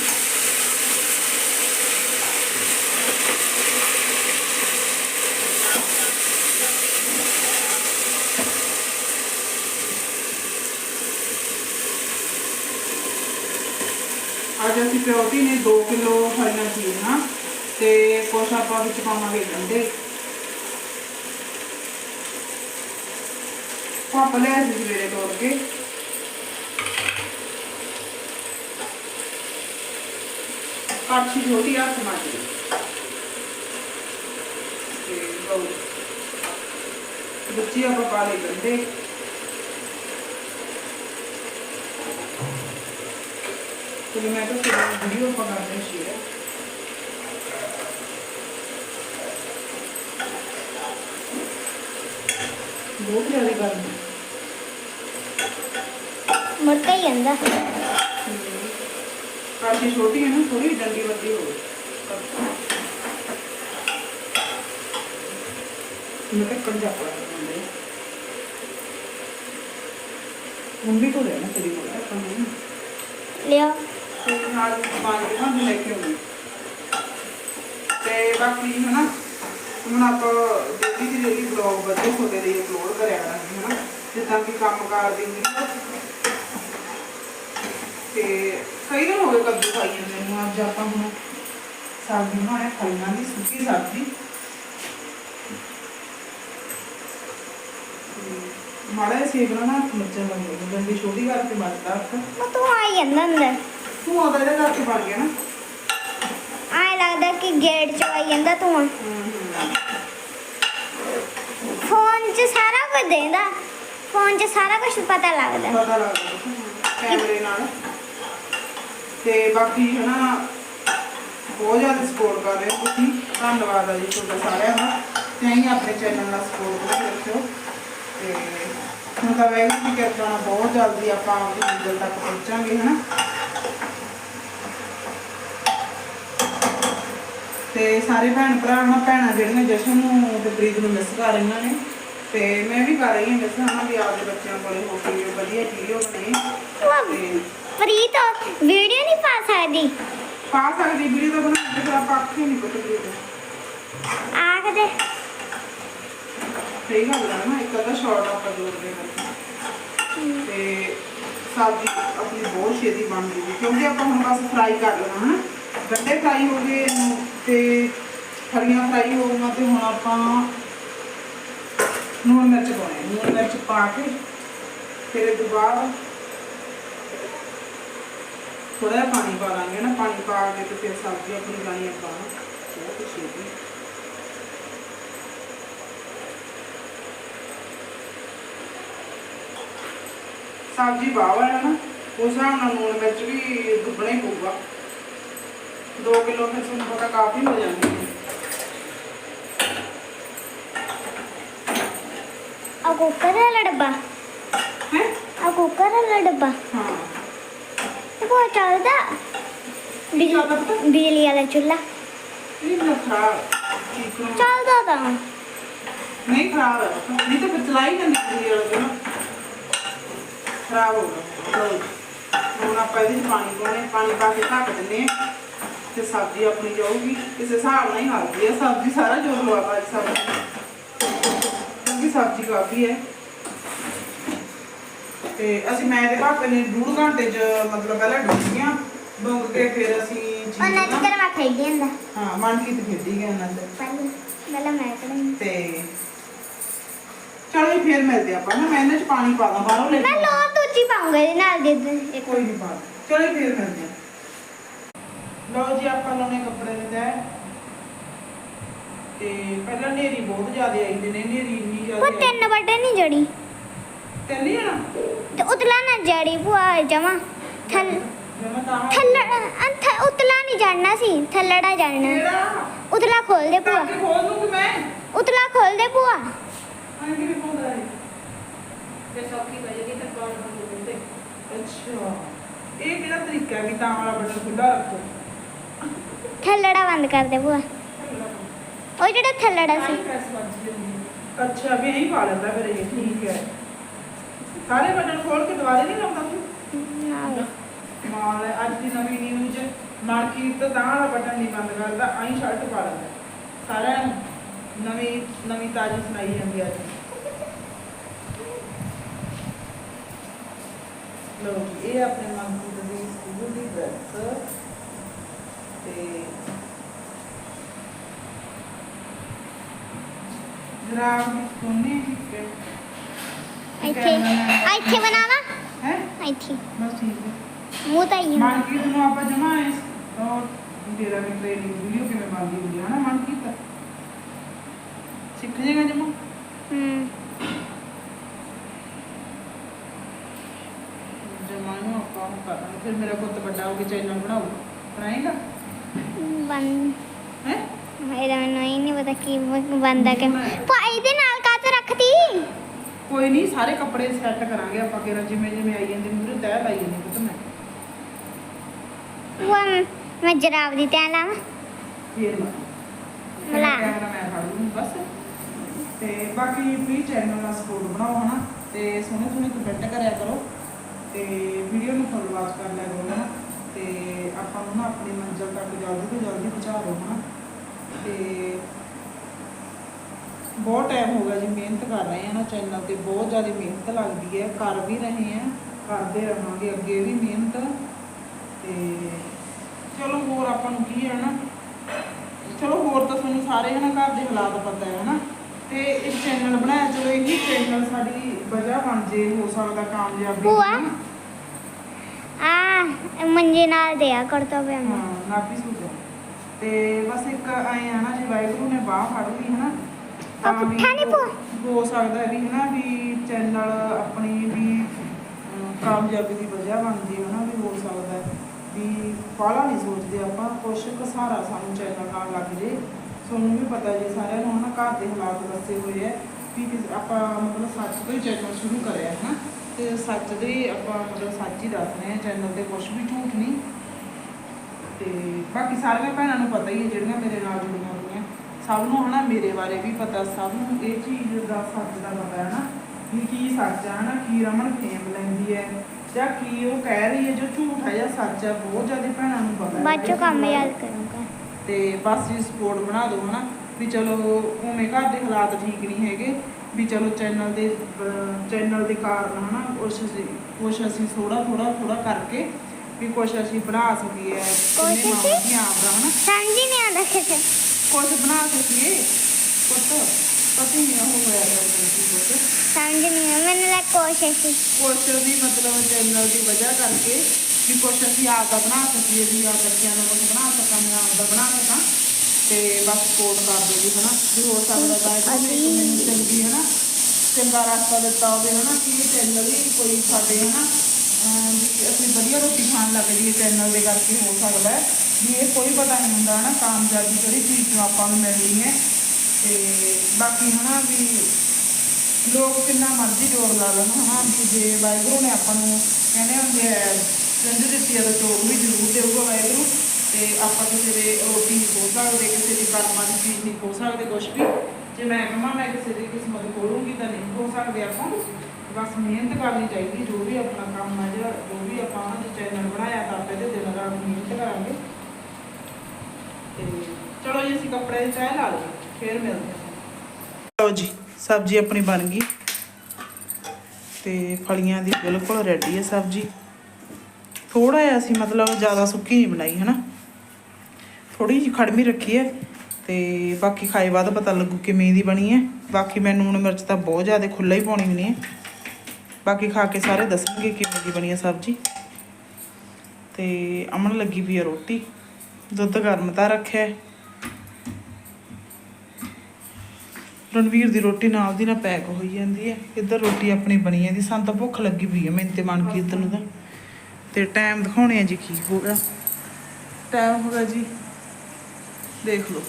ਅੱਜ ਅਸੀਂ ਨੇ 2 ਕਿਲੋ ਫਲੀਆਂ ਚੀਰਨਾ ਤੇ ਕੁਛ ਆਪਾਂ ਵਿੱਚ ਪਾਵਾਂਗੇ ਗੰਢੇ ਪਾਪਾ ਲੈ ਆਏ ਸਵੇਰੇ ਤੋੜ ਕੇ ਕਾਚੀ ਛੋਟੀ ਆ ਟਮਾਟਰ ਤੇ ਲਓ ਬੱਚੀ ਆਪਾਂ ਪਾ ਲਈ ਗੰਢੇ ਤੇ ਮੈਂ ਤਾਂ ਵੀਡੀਓ ਆਪਾਂ ਕਰਦੇ ਸ਼ੇਅਰ ਬਹੁਤ ਜ਼ਿਆਦਾ ਗਰਮੀ ਮੁੜਕਾ ਹੀ ਜਾਂਦਾ। ਕਾਫੀ ਛੋਟੀ ਹੈ ਨਾ ਥੋੜੀ ਡੰਡੀ ਵੱਡੀ ਹੋਵੇ। ਮੈਂ ਤਾਂ ਕੰਜਾ ਪੜਾ ਕੋਲ ਹੈ ਨਾ ਤੇਰੀ ਕੋਲ ਹੈ ਕੰਮ ਲਿਓ। ਤੇ ਨਾਲ ਸਮਾਨ ਵੀ ਨਾ ਲੈ ਕੇ ਆਉਂਦੀ। ਤੇ ਬਾਕੀ ਹਨਾ, ਹੁਣ ਆਪਾਂ ਡੇਲੀ ਦੀ ਡੇਲੀ ਬਲੌਗ ਵਧੀਆ ਤੁਹਾਡੇ ਲਈ ਅਪਲੋਡ ਕਰਿਆ ਕਰਾਂਗੇ ਹਨਾ। ਜਿੱਦਾਂ ਕਿ ਕੰਮ ਕਰਦੀ ਵੀਡੀਓ ਤੇ ਕਈ ਦਿਨ ਹੋ ਗਏ ਕੱਦੂ ਖਾਈ ਜਾਂਦੇ ਨੂੰ, ਅੱਜ ਆਪਾਂ ਹੁਣ ਸਬਜ਼ੀ ਬਣਾਉਣੀ ਫਲੀਆਂ ਦੀ ਸੁੱਕੀ ਸਬਜ਼ੀ। ਮਾੜਾ ਜਿਹਾ ਸੇਕ ਨਾ ਮੱਚਣ ਲੱਗ ਗਿਆ ਗੰਦੀ ਛੋਟੀ ਕਰਕੇ ਮੱਚਦਾ ਅੱਖ ਮੈਂ ਤੂੰ ਆ ਜਾਂਦਾ ਅੰਦਰ। ਤੂੰ ਉਹਦਾ ਇਹਦੇ ਕਰਕੇ ਬਣ ਗਿਆ ਨਾ। ਆਏ ਲੱਗਦਾ ਕਿ ਗੇਟ ਚ ਆਈ ਜਾਂਦਾ ਤੂੰ ਫੋਨ 'ਚ ਸਾਰਾ ਕੁਝ ਦੇਂਦਾ। ਫੋਨ 'ਚ ਸਾਰਾ ਕੁਝ ਪਤਾ ਲੱਗਦਾ। ਪਤਾ ਲੱਗਦਾ ਕੈਮਰੇ ਨਾਲ। ਤੇ ਬਾਕੀ ਹਨਾ ਬਹੁਤ ਜ਼ਿਆਦਾ ਸਪੋਰਟ ਕਰ ਰਹੇ ਹੋ ਤੁਸੀਂ। ਧੰਨਵਾਦ ਆ ਜੀ ਤੁਹਾਡਾ ਸਾਰਿਆਂ ਦਾ। ਤੇ ਅਸੀਂ ਆਪਣੇ ਚੈਨਲ ਦਾ ਸਪੋਰਟ ਵੀ ਰੱਖਿਓ। ਤੇ ਹੁਣ ਤਾਂ ਵੈਸੇ ਵੀ ਕਿਰਪਾ ਨਾਲ ਬਹੁਤ ਜਲਦੀ ਆਪਾਂ ਆਪਣੀ ਮੰਜ਼ਿਲ ਤੱਕ ਪਹੁੰਚਾਂਗੇ ਹਨਾ ਤੇ ਸਾਰੇ ਭੈਣ ਭਰਾ ਹਨਾ ਭੈਣਾਂ ਜਿਹੜੀਆਂ ਜਸ਼ਨ ਨੂੰ ਤੇ ਪ੍ਰੀਤ ਨੂੰ ਮਿਸ ਕਰ ਰਹੀਆਂ ਨੇ। ਤੇ ਮੈਂ ਵੀ ਕਰ ਰਹੀ ਹਾਂ ਮਿਸ ਹਨਾ ਵੀ ਆਪਦੇ ਬੱਚਿਆਂ ਕੋਲੇ ਹੋ ਕੇ ਵਧੀਆ ਵੀਡੀਓ ਬਣੇ। ਤੇ ਪ੍ਰੀਤ ਵੀਡੀਓ ਨਹੀਂ ਪਾ ਸਕਦੀ? ਪਾ ਸਕਦੀ ਵੀਡੀਓ ਤਾਂ ਬਣਾ ਕੇ ਫਿਰ ਆਪਾਂ ਅੱਖੇ ਨਹੀਂ ਕੁੱਟਦੇ ਆਖ ਦੇ। ਸਹੀ ਗੱਲ ਹੈ ਨਾ ਇੱਕ ਅੱਧਾ ਸ਼ਾਰਟ ਆਪਾਂ ਜੋੜਦੇ ਹਾਂ ਤੇ ਸਬਜ਼ੀ ਆਪਣੀ ਬਹੁਤ ਛੇਤੀ ਬਣ ਜੂਗੀ ਕਿਉਂਕਿ ਆਪਾਂ ਹੁਣ ਬਸ ਫਰਾਈ ਕਰ ਲੈਣਾ ਹਨਾ? ਗੰਡੇ ਫਰਾਈ ਹੋ ਗਏ ਤੇ ਫਲੀਆਂ ਫਰਾਈ ਹੋ ਗਈਆਂ ਤੇ ਹੁਣ ਆਪਾਂ ਨੂਣ ਮਿਰਚ ਪਾਉਣੇ ਆ। ਨੂਣ ਮਿਰਚ ਪਾ ਕੇ ਫਿਰ ਇਹ ਤੋਂ ਬਾਅਦ ਥੋੜਾ ਜਿਹਾ ਪਾਣੀ ਪਾ ਲਾਂਗੇ ਨਾ। ਪਾਣੀ ਪਾ ਕੇ ਤੇ ਫਿਰ ਸਬਜ਼ੀ ਆਪਣੀ ਜਾਣੀ ਆਪਾਂ। ਬਹੁਤ ਛੇਤੀ ਸਬਜ਼ੀ ਬਾਵਾ ਹੈ ਨਾ, ਉਸ ਹਿਸਾਬ ਨਾਲ ਲੂਣ ਮਿਰਚ ਵੀ ਦੁੱਗਣਾ ਹੀ ਪਊਗਾ 2 ਕਿਲੋ ਫਿਰ ਤੁਹਾਨੂੰ ਪਤਾ ਕਾਫੀ ਹੋ ਜਾਂਦੀ ਹੈ ਆ ਕੁੱਕਰ ਵਾਲਾ ਡੱਬਾ। ਹੈ? ਆ ਕੁੱਕਰ ਵਾਲਾ ਡੱਬਾ। ਹਾਂ। ਤੇ ਕੋਈ ਚੱਲਦਾ। ਬਿਜਲੀ ਚੱਲਦਾ? ਬਿਜਲੀ ਵਾਲਾ ਚੁੱਲ੍ਹਾ। ਇਹ ਨਾ ਨੂੰ ਚੱਲਦਾ ਤਾਂ। ਨਹੀਂ ਖਰਾਬ ਨਹੀਂ ਤਾਂ ਫਿਰ ਚਲਾਈ ਜਾਂਦੀ ਕੁੜੀ ਵਾਲੇ ਨਾ ਖਰਾਬ ਹੋ ਗਿਆ। ਹੁਣ ਆਪਾਂ ਇਹਦੇ ਵਿੱਚ ਪਾਣੀ ਪਾਉਣੇ ਪਾਣੀ ਪਾ ਕੇ ਢੱਕ ਦਿੰਦੇ ਤੇ ਸਬਜ਼ੀ ਆਪਣੀ ਜਾਊਗੀ ਕਿਸੇ ਹਿਸਾਬ ਨਾਲ ਹੀ ਹਲਦੀ ਹੈ ਸਬਜ਼ੀ ਸਾਰਾ ਜੋ ਲਵਾਵਾ ਅੱਜ ਸਬਜ਼ੀ ਕਿਉਂਕਿ ਸਬਜ਼ੀ ਕਾਫੀ ਹੈ। ਤੇ ਅਸੀਂ ਮੈਂ ਤੇ ਪਾਪੇ ਨੇ ਡੂਢ ਘੰਟੇ ਚ ਮਤਲਬ ਪਹਿਲਾਂ ਡੁੱਬੀਆਂ ਡੁੱਬ ਕੇ ਫਿਰ ਅਸੀਂ ਉਹਨਾਂ ਚਿਰ ਮੈਂ ਖੇਡੀ ਹੁੰਦਾ। ਹਾਂ ਮਨ ਕੀ ਤੇ ਖੇਡੀ ਗਏ ਉਹਨਾਂ ਦੇ। ਪਹਿਲਾਂ ਮੈਂ ਕਰਾਂਗੀ ਤੇ ਚਲੋ ਜੀ ਫਿਰ ਮਿਲਦੇ ਆਪਾਂ ਨਾ। ਮੈਂ ਇਹਨਾਂ ਚ ਪਾਣੀ ਪਾ ਦਾਂ ਬਾਹਰੋਂ ਲੈ ਮੈਂ ਲੋਰ ਦੂਜੀ ਪਾਉਂਗਾ ਇਹਦੇ ਨਾਲ ਦੇ ਦੇ ਕੋਈ ਨਹੀਂ ਪਾ ਚਲੋ ਜੀ ਫਿਰ ਮਿਲਦੇ ਹਾਂ। ਲਓ ਜੀ ਆਪਾਂ ਲਾਉਣੇ ਕੱਪੜੇ ਦੇ ਤੈ ਤੇ ਪਹਿਲਾਂ ਨੇਰੀ ਬਹੁਤ ਜ਼ਿਆਦਾ ਆਈ ਦੇ ਨੇ ਨੇਰੀ ਇੰਨੀ ਉਹ ਜ਼ਿਆਦਾ ਤਿੰਨ ਵੱਡੇ ਨਹੀਂ ਜੜੀ। ਚੱਲੀ ਨਾ? ਤੇ ਉਤਲਾ ਨਾ ਜੜੀ ਭੂਆ ਜਮਾ। ਥੱਲ ਥੱਲੜ ਅੰਥ ਉਤਲਾ ਨਹੀਂ ਜੜਨਾ ਸੀ ਥੱਲੜਾ ਕਿਹੜਾ? ਉਤਲਾ ਖੋਲ ਦੇ ਭੂਆ। ਟਾਕੇ ਖੋਲ ਦੂੰ ਕਿ ਮੈਂ। ਉਤਲਾ ਖੋਲ ਦੇ ਭੂਆ। ਹਾਂ ਕਿਵੇਂ ਖੋਲਦਾ ਹੈ? ਜੇ ਸੌਖੀ ਹੋ ਜਾਏਗੀ ਤਾਂ ਕੌਣ ਬੰਦ ਦਿੰਦੇ? ਅੱਛਾ। ਇਹ ਕਿਹੜਾ ਤਰੀਕਾ ਹੈ ਵੀ ਤਾਂ ਵਾਲਾ ਬਟਨ ਖੁੱਲਾ ਰੱਖੋ? ਥੱਲੜਾ ਬੰਦ ਕਰ ਦੇ ਭੂਆ। ਉਹ ਜਿਹੜਾ ਥੱਲੜਾ ਸੀ। ਅੱਛਾ ਵੀ ਇਹੀ ਪਾ ਲੈਂਦਾ ਫਿਰ ਇਹ ਠੀਕ ਹੈ। ਸਾਰੇ ਬਟਨ ਖੋਲ ਕੇ ਦੁਬਾਰੇ ਨਹੀਂ ਲਾਉਂਦਾ ਤੂੰ। ਮਾਲ ਅੱਜ ਦੀ ਨਵੀਂ ਨਿਊਜ਼ ਮਾਰਕੀਟ ਤੋਂ ਤਾਂ ਵਾਲਾ ਬਟਨ ਨਹੀਂ ਬੰਦ ਕਰਦਾ ਆਈ ਸ਼ਰਟ ਪਾ ਲੈਂਦਾ। ਸਾਰਿਆਂ ਨੂੰ ਨਵੀਂ ਨਵੀਂ ਤਾਜੀ ਸੁਣਾਈ ਜਾਂਦੀ ਅੱਜ। ਲੋ ਇਹ ਆਪਣੇ ਮਨਪਸੰਦ ਦੀ ਸਕੂਲ ਦੀ ਡਰੈਸ ਤੇ ਜਨਾਬ ਕੋਨੇ ਕਿ ਇੱਥੇ ਇੱਥੇ ਬਣਾਵਾ? ਹੈ? ਇੱਥੇ। ਬਸ ਠੀਕ ਹੈ। ਮੂੰਹ ਤਾਂ ਹੀ। ਮਾਰਕੀਟ ਨੂੰ ਆਪਾਂ ਜਮਾ ਹੈ ਔਰ ਤੇਰਾ ਵੀ ਟ੍ਰੇਨਿੰਗ ਵੀਡੀਓ ਕਿਵੇਂ ਬਣਦੀ ਹੁੰਦੀ ਹੈ ਨਾ ਮਾਰਕੀਟ ਸਿੱਖ ਜੇਗਾ ਜਮਾ? ਹੂੰ। ਜਮਾ ਨੂੰ ਆਪਾਂ ਉਹ ਕਰਾਂਗੇ ਫਿਰ ਮੇਰਾ ਪੁੱਤ ਵੱਡਾ ਹੋ ਕੇ ਚੈਨਲ ਬਣਾਊ ਬਣਾਏਗਾ? ਬੰ ਹੈ? ਇਹਦਾ ਮੈਨੂੰ ਇਹ ਨਹੀਂ ਪਤਾ ਕੀ ਬ- ਬਣਦਾ ਕਿ ਪਾ ਇਹਦੇ ਨਾਲ ਕਾਚ ਰੱਖਤੀ ਕੋਈ ਨਹੀਂ ਸਾਰੇ ਕੱਪੜੇ ਸੈੱਟ ਕਰਾਂਗੇ ਆਪਾਂ ਕਿਹੜਾ ਜਿਵੇਂ ਜਿਵੇਂ ਆਈ ਜਾਂਦੇ ਮੂਰੇ ਤੈਅ ਲਾਈ ਜਾਂਦੇ ਪੁੱਤ ਮੈਂ। ਉਹ ਮੈਂ ਜਰਾਬ ਦੀ ਤੈਂ ਲਾਵਾਂ? ਫੇਰ ਲਾ। ਮਿਲਾ। ਮੈਂ ਫੜ ਲੂੰ ਬਸ। ਤੇ ਬਾਕੀ ਪਲੀਜ਼ ਚੈਨਲ ਨਾਲ ਸਪੋਰਟ ਬਣਾਓ ਹਨਾ ਤੇ ਸੋਹਣੇ ਸੋਹਣੇ ਕਮੈਂਟ ਕਰਿਆ ਕਰੋ। ਤੇ ਵੀਡੀਓ ਨੂੰ ਫੁੱਲ ਵਾਚ ਕਰ ਲਿਆ ਕਰੋ ਹਨਾ। ਤੇ ਆਪਾਂ ਨੂੰ ਨਾ ਆਪਣੀ ਮੰਜ਼ਿਲ ਤੱਕ ਜਲਦੀ ਤੋਂ ਜਲਦੀ ਪਹੁੰਚਾ ਦਿਓ ਹਨਾ। ਤੇ ਬਹੁਤ ਟਾਈਮ ਹੋ ਗਿਆ ਜੀ ਮਿਹਨਤ ਕਰ ਰਹੇ ਆ ਨਾ ਚੈਨਲ ਤੇ ਬਹੁਤ ਜ਼ਿਆਦਾ ਮਿਹਨਤ ਲੱਗਦੀ ਹੈ ਕਰ ਵੀ ਰਹੇ ਆ ਕਰਦੇ ਰਹਾਂਗੇ ਅੱਗੇ ਵੀ ਮਿਹਨਤ। ਤੇ ਚਲੋ ਹੋਰ ਆਪਾਂ ਨੂੰ ਕੀ ਹੈ ਨਾ ਚਲੋ ਹੋਰ ਤਾਂ ਤੁਹਾਨੂੰ ਸਾਰੇ ਹਨਾ ਘਰ ਦੇ ਹਾਲਾਤ ਪਤਾ ਹੈ ਹਨਾ ਤੇ ਇੱਕ ਚੈਨਲ ਬਣਾਇਆ ਚਲੋ ਇਹੀ ਚੈਨਲ ਸਾਡੀ ਵਜ੍ਹਾ ਬਣ ਜੇ ਹੋ ਸਕਦਾ ਕਾਮਯਾਬੀ ਭੂਆ? ਆ ਮੰਜੇ ਨਾਲ ਦਿਆ ਕਰਤਾ ਪਿਆ ਮੈਂ ਹਾਂ ਨਾਪੀ ਸੂਟ ਤੇ ਬਸ ਇੱਕ ਐ ਆ ਨਾ ਜੇ ਵਾਹਿਗੁਰੂ ਨੇ ਬਾਹ ਫੜ ਲਈ ਹਨਾ ਪੁੱਠਾ ਭੂਆ? ਹੋ ਸਕਦਾ ਹੈ ਵੀ ਹਨਾ ਵੀ ਚੈਨਲ ਆਪਣੀ ਵੀ ਅਮ, ਕਾਮਯਾਬੀ ਦੀ ਵਜ੍ਹਾ ਬਣਦੀ ਹੈ ਹਨਾ ਵੀ ਹੋ ਸਕਦਾ ਹੈ ਵੀ ਬਾਹਲਾ ਨਹੀਂ ਸੋਚਦੇ ਆਪਾਂ ਕੁਛ ਕੁ ਸਹਾਰਾ ਸਾਨੂੰ ਚੈਨਲ ਨਾਲ ਲੱਗ ਜੇ ਤੁਹਾਨੂੰ ਵੀ ਪਤਾ ਜੀ ਸਾਰਿਆਂ ਨੂੰ ਹਨਾ ਘਰ ਦੇ ਹਾਲਾਤ ਦੱਸੇ ਹੋਏ ਹੈ ਵੀ ਆਪਾਂ ਮਤਲਬ ਸੱਚ ਤੋਂ ਹੀ ਚੈਨਲ ਸ਼ੁਰੂ ਕਰਿਆ ਹੈ ਨਾ ਤੇ ਸੱਚ ਦੇ ਆਪਾਂ ਮਤਲਬ ਸੱਚ ਹੀ ਦੱਸ ਰਹੇ ਹਾਂ ਚੈਨਲ ਤੇ ਕੁਝ ਵੀ ਝੂਠ ਨਹੀਂ ਤੇ ਬਾਕੀ ਸਾਰੀਆਂ ਭੈਣਾਂ ਨੂੰ ਪਤਾ ਹੀ ਹੈ ਜਿਹੜੀਆਂ ਮੇਰੇ ਨਾਲ ਜੁੜੀਆਂ ਸਭ ਨੂੰ ਹਨਾ ਮੇਰੇ ਬਾਰੇ ਵੀ ਪਤਾ ਸਭ ਨੂੰ ਇਹ ਚੀਜ਼ ਦਾ ਸੱਚ ਦਾ ਪਤਾ ਹੈ ਨਾ ਵੀ ਕੀ ਸੱਚ ਹੈ ਹਨਾ ਕੀ ਰਮਨ ਫੇਮ ਲੈਂਦੀ ਹੈ ਜਾਂ ਕੀ ਉਹ ਕਹਿ ਰਹੀ ਹੈ ਜੋ ਝੂਠ ਹੈ ਜਾਂ ਸੱਚ ਹੈ ਬਹੁਤ ਜ਼ਿਆਦਾ ਭੈਣਾਂ ਨੂੰ ਪਤਾ ਹੈ। ਬਾਅਦ ਚੋਂ ਕੰਮ ਯਾਦ ਕਰੂੰਗਾ। ਤੇ ਬਸ ਜੀ ਸਪੋਰਟ ਬਣਾ ਦਿਓ ਹਨਾ ਵੀ ਚਲੋ ਉਵੇਂ ਘਰ ਦੇ ਹਾਲਾਤ ਠੀਕ ਨਹੀਂ ਹੈਗੇ ਵੀ ਚਲੋ ਚੈਨਲ ਦੇ ਚੈਨਲ ਦੇ ਕਾਰਨ ਹਨਾ ਕੁਛ ਅਸੀਂ ਕੁਛ ਅਸੀਂ ਥੋੜਾ ਥੋੜਾ ਥੋੜਾ ਕਰਕੇ ਵੀ ਕੁਛ ਅਸੀਂ ਬਣਾ ਸਕੀਏ। ਮਾਵਾਂ ਦੀਆਂ ਆਪਦਾ ਹਨਾ। ਸਮਝ ਨਹੀਂ ਆਉਂਦਾ ਕਿਸੇ ਕੁਛ ਬਣਾ ਸਕੀਏ ਪੁੱਤ ਪਤਾ ਹੀ ਨਹੀਂ ਉਹ ਹੋਇਆ ਕਰਦਾ ਸੀ ਪੁੱਤ ਸਮਝ ਨਹੀਂ ਆ ਮੈਨੂੰ ਲੱਗ ਕੋਸ਼ਿਸ਼ ਸੀ। ਕੁਛ ਵੀ ਮਤਲਬ ਚੈਨਲ ਦੀ ਵਜ੍ਹਾ ਕਰਕੇ ਵੀ ਕੁਛ ਅਸੀਂ ਆਪ ਦਾ ਬਣਾ ਸਕੀਏ ਵੀ ਆ ਬੱਚਿਆਂ ਨੂੰ ਕੁਛ ਬਣਾ ਸਕਾਂ ਮੈਂ ਆਪ ਦਾ ਬਣਾ ਸਕਾਂ। ਤੇ ਬਸ ਸਪੋਰਟ ਕਰ ਦਿਓ ਜੀ ਹਨਾ। ਵੀ ਹੋ ਸਕਦਾ ਤਾਂ ਇਹ ਅਸੀਂ- ਮੈਨੂੰ ਚੰਗੀ ਹਨਾ। ਚੰਗਾ ਰਸਤਾ ਦਿੱਤਾ ਹੋਵੇ ਹਨਾ ਕਿ ਇਹ ਚੈਨਲ ਹੀ ਕੋਈ ਸਾਡੇ ਹਨਾ ਅਮ ਵੀ ਅਸੀਂ ਵਧੀਆ ਰੋਟੀ ਖਾਣ ਲੱਗ ਜਾਈਏ ਚੈਨਲ ਦੇ ਕਰਕੇ ਹੋ ਸਕਦਾ ਹੈ। ਵੀ ਇਹ ਕੋਈ ਪਤਾ ਨਹੀਂ ਹੁੰਦਾ ਹਨਾ, ਕਾਮਯਾਬੀ ਜਿਹੜੀ ਚੀਜ਼ ਤੋਂ ਆਪਾਂ ਨੂੰ ਮਿਲਣੀ ਹੈ। ਤੇ ਬਾਕੀ ਹਨਾ ਵੀ ਲੋਕ ਕਿੰਨਾ ਮਰਜ਼ੀ ਜ਼ੋਰ ਲਾ ਲੈਣ ਹਾਂ ਵੀ ਜੇ ਵਾਹਿਗੁਰੂ ਨੇ ਆਪਾਂ ਨੂੰ ਕਹਿੰਦੇ ਹੁੰਦੇ ਆ ਸਿੰਧ ਦਿੱਤੀ ਆ ਤਾਂ ਚੋਗ ਵੀ ਜ਼ਰੂਰ ਦੇਊਗਾ ਵਾਹਿਗੁਰੂ। ਤੇ ਆਪਾਂ ਕਿਸੇ ਦੇ ਰੋਟੀ ਨਹੀਂ ਖੋ ਸਕਦੇ, ਕਿਸੇ ਦੀ ਕਰਮਾਂ ਦੀ ਚੀਜ਼ ਨਹੀਂ ਖੋ ਸਕਦੇ ਕੁਝ ਵੀ। ਜੇ ਮੈਂ ਕਹਾਂ, ਮੈਂ ਕਿਸੇ ਦੀ ਕਿਸਮਤ ਖੋਲੂੰਗੀ ਤਾਂ ਨਹੀਂ ਖੋ ਸਕਦੇ ਆਪਾਂ। ਬਸ ਮਿਹਨਤ ਕਰਨੀ ਚਾਹੀਦੀ, ਜੋ ਵੀ ਆਪਣਾ ਕੰਮ ਹੈ ਜਾਂ ਜੋ ਵੀ ਆਪਾਂ ਉਹਨਾਂ ਦੇ ਚੈਨਲ ਬਣਾਇਆ, ਤਾਂ ਆਪਾਂ ਦਿਨ ਰਾਤ ਮਿਹਨਤ ਕਰਾਂਗੇ। ਚਲੋ ਅਸੀਂ ਕੱਪੜੇ ਦੀ ਚਾਹ ਲਾ ਲਈਏ ਫੇਰ ਮਿਲਦੇ ਹਾਂ ਲਓ ਜੀ, ਸਬਜ਼ੀ ਆਪਣੀ ਬਣ ਗਈ। ਤੇ ਫਲੀਆਂ ਦੀ ਬਿਲਕੁਲ ਰੈਡੀ ਹੈ ਸਬਜ਼ੀ। ਥੋੜਾ ਜਿਹਾ ਅਸੀਂ ਮਤਲਬ ਜ਼ਿਆਦਾ ਸੁੱਕੀ ਨਹੀਂ ਬਣਾਈ, ਹਨਾ? ਥੋੜੀ ਜਿਹੀ ਖੜਮੀ ਰੱਖੀ ਹੈ ਤੇ ਬਾਕੀ ਖਾਏ ਬਾਅਦ ਪਤਾ ਲੱਗੂ ਕਿਵੇਂ ਦੀ ਬਣੀ ਹੈ। ਬਾਕੀ ਮੈਂ ਨੂਣ ਮਿਰਚ ਤਾਂ ਬਹੁਤ ਜ਼ਿਆਦਾ ਖੁੱਲਾ ਹੀ ਪਾਉਣੀ ਵੀ ਹੈ। ਬਾਕੀ ਖਾ ਕੇ ਸਾਰੇ ਦੱਸਣਗੇ ਕਿਵੇਂ ਦੀ ਬਣੀ ਹੈ ਸਬਜ਼ੀ। ਤੇ ਅਮਨ ਲੱਗੀ ਪਈ ਹੈ ਰੋਟੀ। ਦੁੱਧ ਗਰਮ ਤਾਂ ਰੱਖਿਆ ਰਣਵੀਰ ਦੀ ਰੋਟੀ ਨਾਲ ਦੀ ਨਾਲ ਪੈਕ ਹੋਈ ਜਾਂਦੀ ਹੈ। ਇੱਧਰ ਰੋਟੀ ਆਪਣੀ ਬਣੀ ਜਾਂਦੀ। ਸਾਨੂੰ ਤਾਂ ਭੁੱਖ ਲੱਗੀ ਪਈ ਹੈ ਮੈਨੂੰ ਤੇ ਮਨ ਕੀਰਤਨ ਨੂੰ ਤਾਂ। ਤੇ ਟਾਈਮ ਦਿਖਾਉਣੇ ਆ ਜੀ ਕੀ ਹੋ ਟਾਈਮ ਹੋ ਜੀ। ਦੇਖ ਲਓ।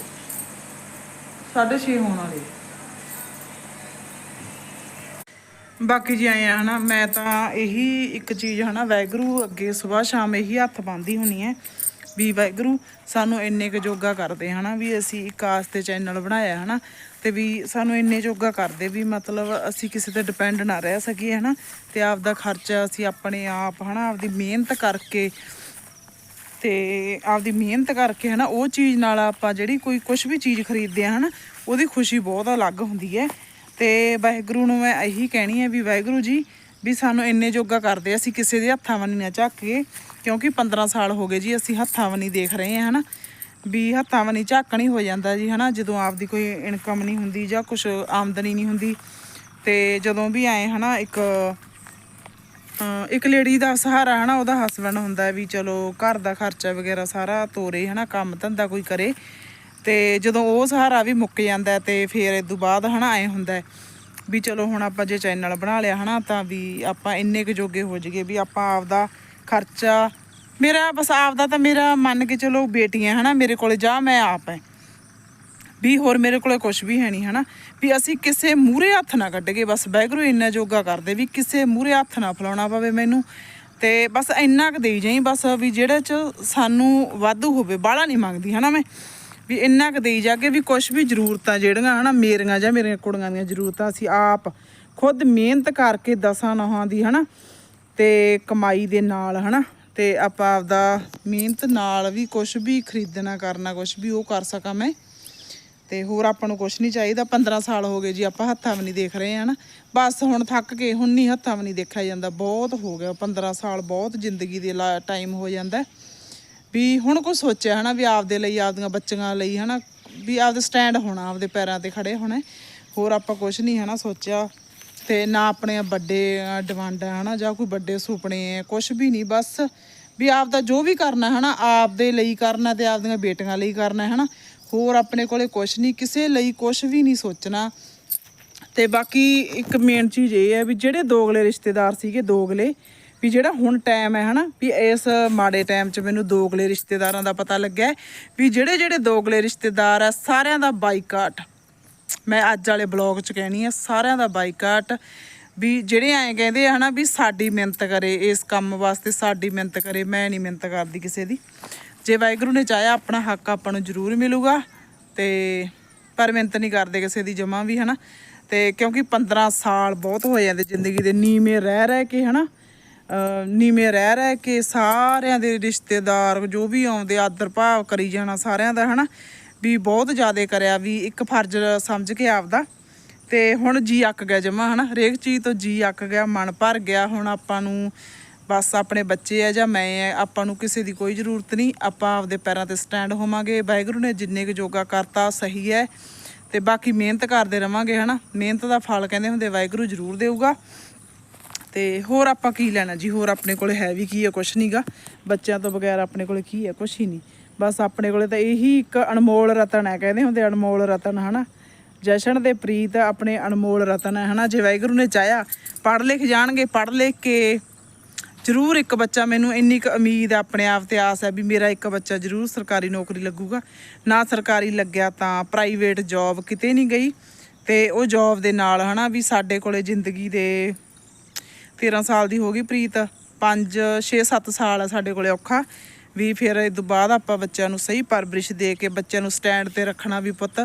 6:30 ਹੋਣ ਵਾਲੇ। ਬਾਕੀ ਜੀ ਆਏ ਆ ਹਨਾ, ਮੈਂ ਤਾਂ ਇਹੀ ਇੱਕ ਚੀਜ਼ ਹਨਾ ਵੈਗਰੂ ਅੱਗੇ ਸਵੇਰ ਸ਼ਾਮ ਇਹੀ ਹੱਥ ਬੰਨ੍ਹਦੀ ਹੁੰਨੀ ਹੈ। ਵੀ ਵਾਹਿਗੁਰੂ, ਸਾਨੂੰ ਇੰਨੇ ਕੁ ਜੋਗਾ ਕਰਦੇ ਹਨਾ, ਵੀ ਅਸੀਂ ਇੱਕ ਆਸ ਤੇ ਚੈਨਲ ਬਣਾਇਆ ਹਨਾ, ਤੇ ਵੀ ਸਾਨੂੰ ਇੰਨੇ ਜੋਗਾ ਕਰਦੇ ਵੀ ਮਤਲਬ ਅਸੀਂ ਕਿਸੇ ਤੇ ਡਿਪੈਂਡ ਨਾ ਰਹਿ ਸਕੀਏ ਹਨਾ, ਤੇ ਆਪ ਦਾ ਖਰਚਾ ਅਸੀਂ ਆਪਣੇ ਆਪ ਹਨਾ, ਆਪਦੀ ਮਿਹਨਤ ਕਰਕੇ ਤੇ ਆਪਦੀ ਮਿਹਨਤ ਕਰਕੇ ਹਨਾ, ਉਹ ਚੀਜ਼ ਨਾਲ ਆਪਾਂ ਜਿਹੜੀ ਕੋਈ ਕੁਝ ਵੀ ਚੀਜ਼ ਖਰੀਦਦੇ ਆ ਹਨਾ, ਉਹਦੀ ਖੁਸ਼ੀ ਬਹੁਤ ਅਲੱਗ ਹੁੰਦੀ ਹੈ। ਤੇ ਵਾਹਿਗੁਰੂ ਨੂੰ ਮੈਂ ਇਹੀ ਕਹਿਣੀ ਹੈ ਵੀ ਵਾਹਿਗੁਰੂ ਜੀ ਵੀ ਸਾਨੂੰ ਇੰਨੇ ਜੋਗਾ ਕਰਦੇ ਅਸੀਂ ਕਿਸੇ ਦੇ ਹੱਥਾਂ ਵੰਨੀ ਨਾ ਝੱਕ ਕੇ, ਕਿਉਂਕਿ 15 ਸਾਲ ਹੋ ਗਏ ਜੀ, ਅਸੀਂ ਹੱਥਾਂ ਵੰਨੀ ਦੇਖ ਰਹੇ ਹਾਂ, ਹਨਾ। ਵੀ ਹੱਥਾਂ ਵੰਨੀ ਝਾਕਣੀ ਹੋ ਜਾਂਦਾ ਜੀ, ਹਨਾ, ਜਦੋਂ ਆਪਦੀ ਕੋਈ ਇਨਕਮ ਨਹੀਂ ਹੁੰਦੀ ਜਾਂ ਕੁਝ ਆਮਦਨੀ ਨਹੀਂ ਹੁੰਦੀ। ਤੇ ਜਦੋਂ ਵੀ ਆਏ, ਹਨਾ, ਇੱਕ ਇੱਕ ਲੇਡੀ ਦਾ ਸਹਾਰਾ, ਹਨਾ, ਉਹਦਾ ਹਸਬੰਡ ਹੁੰਦਾ ਵੀ ਚਲੋ ਘਰ ਦਾ ਖਰਚਾ ਵਗੈਰਾ ਸਾਰਾ ਤੋਰੇ, ਹਨਾ, ਕੰਮ ਧੰਦਾ ਕੋਈ ਕਰੇ। ਤੇ ਜਦੋਂ ਉਹ ਸਹਾਰਾ ਵੀ ਮੁੱਕ ਜਾਂਦਾ ਤੇ ਫਿਰ ਇਸ ਤੋਂ ਬਾਅਦ, ਹਨਾ ਐ ਹੁੰਦਾ। ਵੀ ਚਲੋ ਹੁਣ ਆਪਾਂ ਜੇ ਚੈਨਲ ਬਣਾ ਲਿਆ ਹਨਾ, ਤਾਂ ਵੀ ਆਪਾਂ ਇੰਨੇ ਕੁ ਜੋਗੇ ਹੋ ਜਾਈਏ ਵੀ ਆਪਾਂ ਆਪਦਾ ਖਰਚਾ, ਮੇਰਾ ਬਸ ਆਪਦਾ ਤਾਂ ਮੇਰਾ ਮੰਨ ਕੇ ਚਲੋ ਬੇਟੀਆਂ ਹਨਾ, ਮੇਰੇ ਕੋਲੇ ਜਾ ਮੈਂ ਆਪ ਹੈ ਵੀ ਹੋਰ ਮੇਰੇ ਕੋਲੇ ਕੁਝ ਵੀ ਹੈ ਨਹੀਂ ਹਨਾ, ਵੀ ਅਸੀਂ ਕਿਸੇ ਮੂਰੇ ਹੱਥ ਨਾ ਕੱਢਗੇ ਬਸ ਬੈਗਰੂ ਇੰਨਾ ਜੋਗਾ ਕਰਦੇ ਵੀ ਕਿਸੇ ਮੂਰੇ ਹੱਥ ਨਾ ਫਲਾਉਣਾ ਪਵੇ ਮੈਨੂੰ। ਤੇ ਬਸ ਇੰਨਾ ਕੁ ਦੇਈ ਜਾਈ ਬਸ ਵੀ ਜਿਹੜੇ ਚ ਸਾਨੂੰ ਵਾਧੂ ਹੋਵੇ ਬਾਹਲਾ ਨਹੀਂ ਮੰਗਦੀ ਹਨਾ ਮੈਂ। ਵੀ ਇੰਨਾ ਕੁ ਦੇਈ ਜਾ ਕੇ ਵੀ ਕੁਝ ਵੀ ਜ਼ਰੂਰਤਾਂ ਜਿਹੜੀਆਂ ਹਨਾ, ਮੇਰੀਆਂ ਜਾਂ ਮੇਰੀਆਂ ਕੁੜੀਆਂ ਦੀਆਂ ਜ਼ਰੂਰਤਾਂ ਅਸੀਂ ਆਪ ਖੁਦ ਮਿਹਨਤ ਕਰਕੇ ਦਸਾਂ ਨਹਾਂ ਦੀ ਹਨਾ, ਤੇ ਕਮਾਈ ਦੇ ਨਾਲ ਹਨਾ, ਤੇ ਆਪਾਂ ਆਪਦਾ ਮਿਹਨਤ ਨਾਲ ਵੀ ਕੁਝ ਵੀ ਖਰੀਦਣਾ, ਕਰਨਾ ਕੁਝ ਵੀ ਉਹ ਕਰ ਸਕਾਂ ਮੈਂ। ਤੇ ਹੋਰ ਆਪਾਂ ਨੂੰ ਕੁਝ ਨਹੀਂ ਚਾਹੀਦਾ 15 ਸਾਲ ਹੋ ਗਏ ਜੀ ਆਪਾਂ ਹੱਥਾਂ ਵੀ ਨਹੀਂ ਦੇਖ ਰਹੇ ਹਨ। ਬਸ ਹੁਣ ਥੱਕ ਕੇ ਹੁਣ ਨਹੀਂ ਹੱਥਾਂ ਵੀ ਨਹੀਂ ਦੇਖਿਆ ਜਾਂਦਾ, ਬਹੁਤ ਹੋ ਗਿਆ 15 ਸਾਲ ਬਹੁਤ ਜ਼ਿੰਦਗੀ ਦੇ ਟਾਈਮ ਹੋ ਜਾਂਦਾ। ਵੀ ਹੁਣ ਕੁਝ ਸੋਚਿਆ ਹਨਾ ਵੀ ਆਪਦੇ ਲਈ, ਆਪਦੀਆਂ ਬੱਚੀਆਂ ਲਈ ਹਨਾ, ਵੀ ਆਪਦੇ ਸਟੈਂਡ ਹੋਣਾ, ਆਪਦੇ ਪੈਰਾਂ ਤੇ ਖੜੇ ਹੋਣਾ। ਹੋਰ ਆਪਾਂ ਕੁਝ ਨਹੀਂ ਹਨਾ ਸੋਚਿਆ। ਤੇ ਨਾ ਆਪਣੇ ਵੱਡੇ ਡਿਮਾਂਡ ਹਨਾ, ਜਾਂ ਕੋਈ ਵੱਡੇ ਸੁਪਨੇ ਹੈ ਕੁਝ ਵੀ ਨਹੀਂ, ਬਸ ਵੀ ਆਪਦਾ ਜੋ ਵੀ ਕਰਨਾ ਹੈ ਹਨਾ, ਆਪਦੇ ਲਈ ਕਰਨਾ ਤੇ ਆਪਦੀਆਂ ਬੇਟੀਆਂ ਲਈ ਕਰਨਾ ਹਨਾ। ਹੋਰ ਆਪਣੇ ਕੋਲੇ ਕੁਝ ਨਹੀਂ, ਕਿਸੇ ਲਈ ਕੁਝ ਵੀ ਨਹੀਂ ਸੋਚਣਾ। ਤੇ ਬਾਕੀ ਇੱਕ ਮੇਨ ਚੀਜ਼ ਇਹ ਹੈ ਵੀ ਜਿਹੜੇ ਦੋਗਲੇ ਰਿਸ਼ਤੇਦਾਰ ਸੀਗੇ, ਦੋਗਲੇ ਵੀ ਜਿਹੜਾ ਹੁਣ ਟਾਈਮ ਹੈ ਹਨਾ, ਵੀ ਇਸ ਮਾੜੇ ਟਾਈਮ 'ਚ ਮੈਨੂੰ ਦੋਗਲੇ ਰਿਸ਼ਤੇਦਾਰਾਂ ਦਾ ਪਤਾ ਲੱਗਿਆ ਵੀ ਜਿਹੜੇ ਜਿਹੜੇ ਦੋਗਲੇ ਰਿਸ਼ਤੇਦਾਰ ਆ, ਸਾਰਿਆਂ ਦਾ ਬਾਈਕਾਟ। ਮੈਂ ਅੱਜ ਵਾਲੇ ਬਲੌਗ 'ਚ ਕਹਿਣੀ ਆ, ਸਾਰਿਆਂ ਦਾ ਬਾਈਕਾਟ ਵੀ ਜਿਹੜੇ ਐਂ ਕਹਿੰਦੇ ਆ ਹਨਾ ਵੀ ਸਾਡੀ ਮਿਹਨਤ ਕਰੇ, ਇਸ ਕੰਮ ਵਾਸਤੇ ਸਾਡੀ ਮਿਹਨਤ ਕਰੇ, ਮੈਂ ਨਹੀਂ ਮਿਹਨਤ ਕਰਦੀ ਕਿਸੇ ਦੀ। ਜੇ ਵਾਹਿਗੁਰੂ ਨੇ ਚਾਹਿਆ, ਆਪਣਾ ਹੱਕ ਆਪਾਂ ਨੂੰ ਜ਼ਰੂਰ ਮਿਲੂਗਾ ਤੇ ਪਰ ਮਿਹਨਤ ਨਹੀਂ ਕਰਦੇ ਕਿਸੇ ਦੀ ਜਮਾ ਵੀ ਹਨਾ। ਤੇ ਕਿਉਂਕਿ 15 ਸਾਲ ਬਹੁਤ ਹੋ ਜਾਂਦੇ ਜ਼ਿੰਦਗੀ ਦੇ, ਨੀਵੇਂ ਰਹਿ ਰਹਿ ਕੇ ਹਨਾ। ਅਹ ਨੀਵੇਂ ਰਹਿ ਰਹਿ ਕੇ ਸਾਰਿਆਂ ਦੇ ਰਿਸ਼ਤੇਦਾਰ ਜੋ ਵੀ ਆਉਂਦੇ, ਆਦਰ ਭਾਵ ਕਰੀ ਜਾਣਾ ਸਾਰਿਆਂ ਦਾ, ਹਨਾ? ਵੀ ਬਹੁਤ ਜ਼ਿਆਦਾ ਕਰਿਆ, ਵੀ ਇੱਕ ਫਰਜ਼ ਸਮਝ ਕੇ ਆਪਦਾ। ਤੇ ਹੁਣ ਜੀ ਅੱਕ ਗਿਆ ਜਮਾ, ਹਨਾ? ਹਰੇਕ ਚੀਜ਼ ਤੋਂ ਜੀ ਅੱਕ ਗਿਆ, ਮਨ ਭਰ ਗਿਆ, ਹੁਣ ਆਪਾਂ ਨੂੰ ਬਸ ਆਪਣੇ ਬੱਚੇ ਆ ਜਾਂ ਮੈਂ ਆ, ਆਪਾਂ ਨੂੰ ਕਿਸੇ ਦੀ ਕੋਈ ਜ਼ਰੂਰਤ ਨਹੀਂ। ਆਪਾਂ ਆਪਦੇ ਪੈਰਾਂ ਤੇ ਸਟੈਂਡ ਹੋਵਾਂਗੇ। ਵਾਹਿਗੁਰੂ ਨੇ ਜਿੰਨੇ ਕੁ ਯੋਗਾ ਕਰਤਾ ਸਹੀ ਹੈ। ਤੇ ਬਾਕੀ ਮਿਹਨਤ ਕਰਦੇ ਰਵਾਂਗੇ, ਹਨਾ? ਮਿਹਨਤ ਦਾ ਫਲ ਕਹਿੰਦੇ ਹੁੰਦੇ, ਵਾਹਿਗੁਰੂ ਜ਼ਰੂਰ ਦੇਊਗਾ। ਤੇ ਹੋਰ ਆਪਾਂ ਕੀ ਲੈਣਾ ਜੀ? ਹੋਰ ਆਪਣੇ ਕੋਲੇ ਹੈ ਵੀ ਕੀ ਹੈ ਕੁਛ ਨਹੀਂਗਾ ਬੱਚਿਆਂ ਤੋਂ ਬਗੈਰ ਆਪਣੇ ਕੋਲੇ ਕੀ ਹੈ ਕੁਛ ਹੀ ਨਹੀਂ ਬਸ ਆਪਣੇ ਕੋਲੇ ਤਾਂ ਇਹੀ ਇੱਕ ਅਨਮੋਲ ਰਤਨ ਹੈ ਕਹਿੰਦੇ ਹੁੰਦੇ, ਅਨਮੋਲ ਰਤਨ, ਹਨਾ? ਜਸ਼ਨ ਦੇ ਪ੍ਰੀਤ ਆਪਣੇ ਅਨਮੋਲ ਰਤਨ ਹੈ ਹਨਾ? ਜੇ ਵਾਹਿਗੁਰੂ ਨੇ ਚਾਹਿਆ, ਪੜ੍ਹ ਲਿਖ ਜਾਣਗੇ, ਪੜ੍ਹ ਲਿਖ ਕੇ ਜ਼ਰੂਰ ਇੱਕ ਬੱਚਾ ਮੈਨੂੰ ਇੰਨੀ ਕੁ ਉਮੀਦ ਹੈ ਆਪਣੇ ਆਪ ਤੇ ਆਸ ਹੈ ਵੀ ਮੇਰਾ ਇੱਕ ਬੱਚਾ ਜ਼ਰੂਰ ਸਰਕਾਰੀ ਨੌਕਰੀ ਲੱਗੂਗਾ। ਨਾ ਸਰਕਾਰੀ ਲੱਗਿਆ ਤਾਂ ਪ੍ਰਾਈਵੇਟ ਜੌਬ ਕਿਤੇ ਨਹੀਂ ਗਈ ਤੇ ਉਹ ਜੌਬ ਦੇ ਨਾਲ, ਹਨਾ? ਵੀ ਸਾਡੇ ਕੋਲੇ ਜ਼ਿੰਦਗੀ ਦੇ 13 ਸਾਲ ਦੀ ਹੋ ਗਈ ਪ੍ਰੀਤ। 5 6 7 ਸਾਲ ਆ ਸਾਡੇ ਕੋਲੇ ਔਖਾ। ਵੀ ਫਿਰ ਇਹ ਤੋਂ ਬਾਅਦ ਆਪਾਂ ਬੱਚਿਆਂ ਨੂੰ ਸਹੀ ਪਰਵਰਿਸ਼ ਦੇ ਕੇ ਬੱਚਿਆਂ ਨੂੰ ਸਟੈਂਡ ਤੇ ਰੱਖਣਾ ਵੀ ਪੁੱਤ।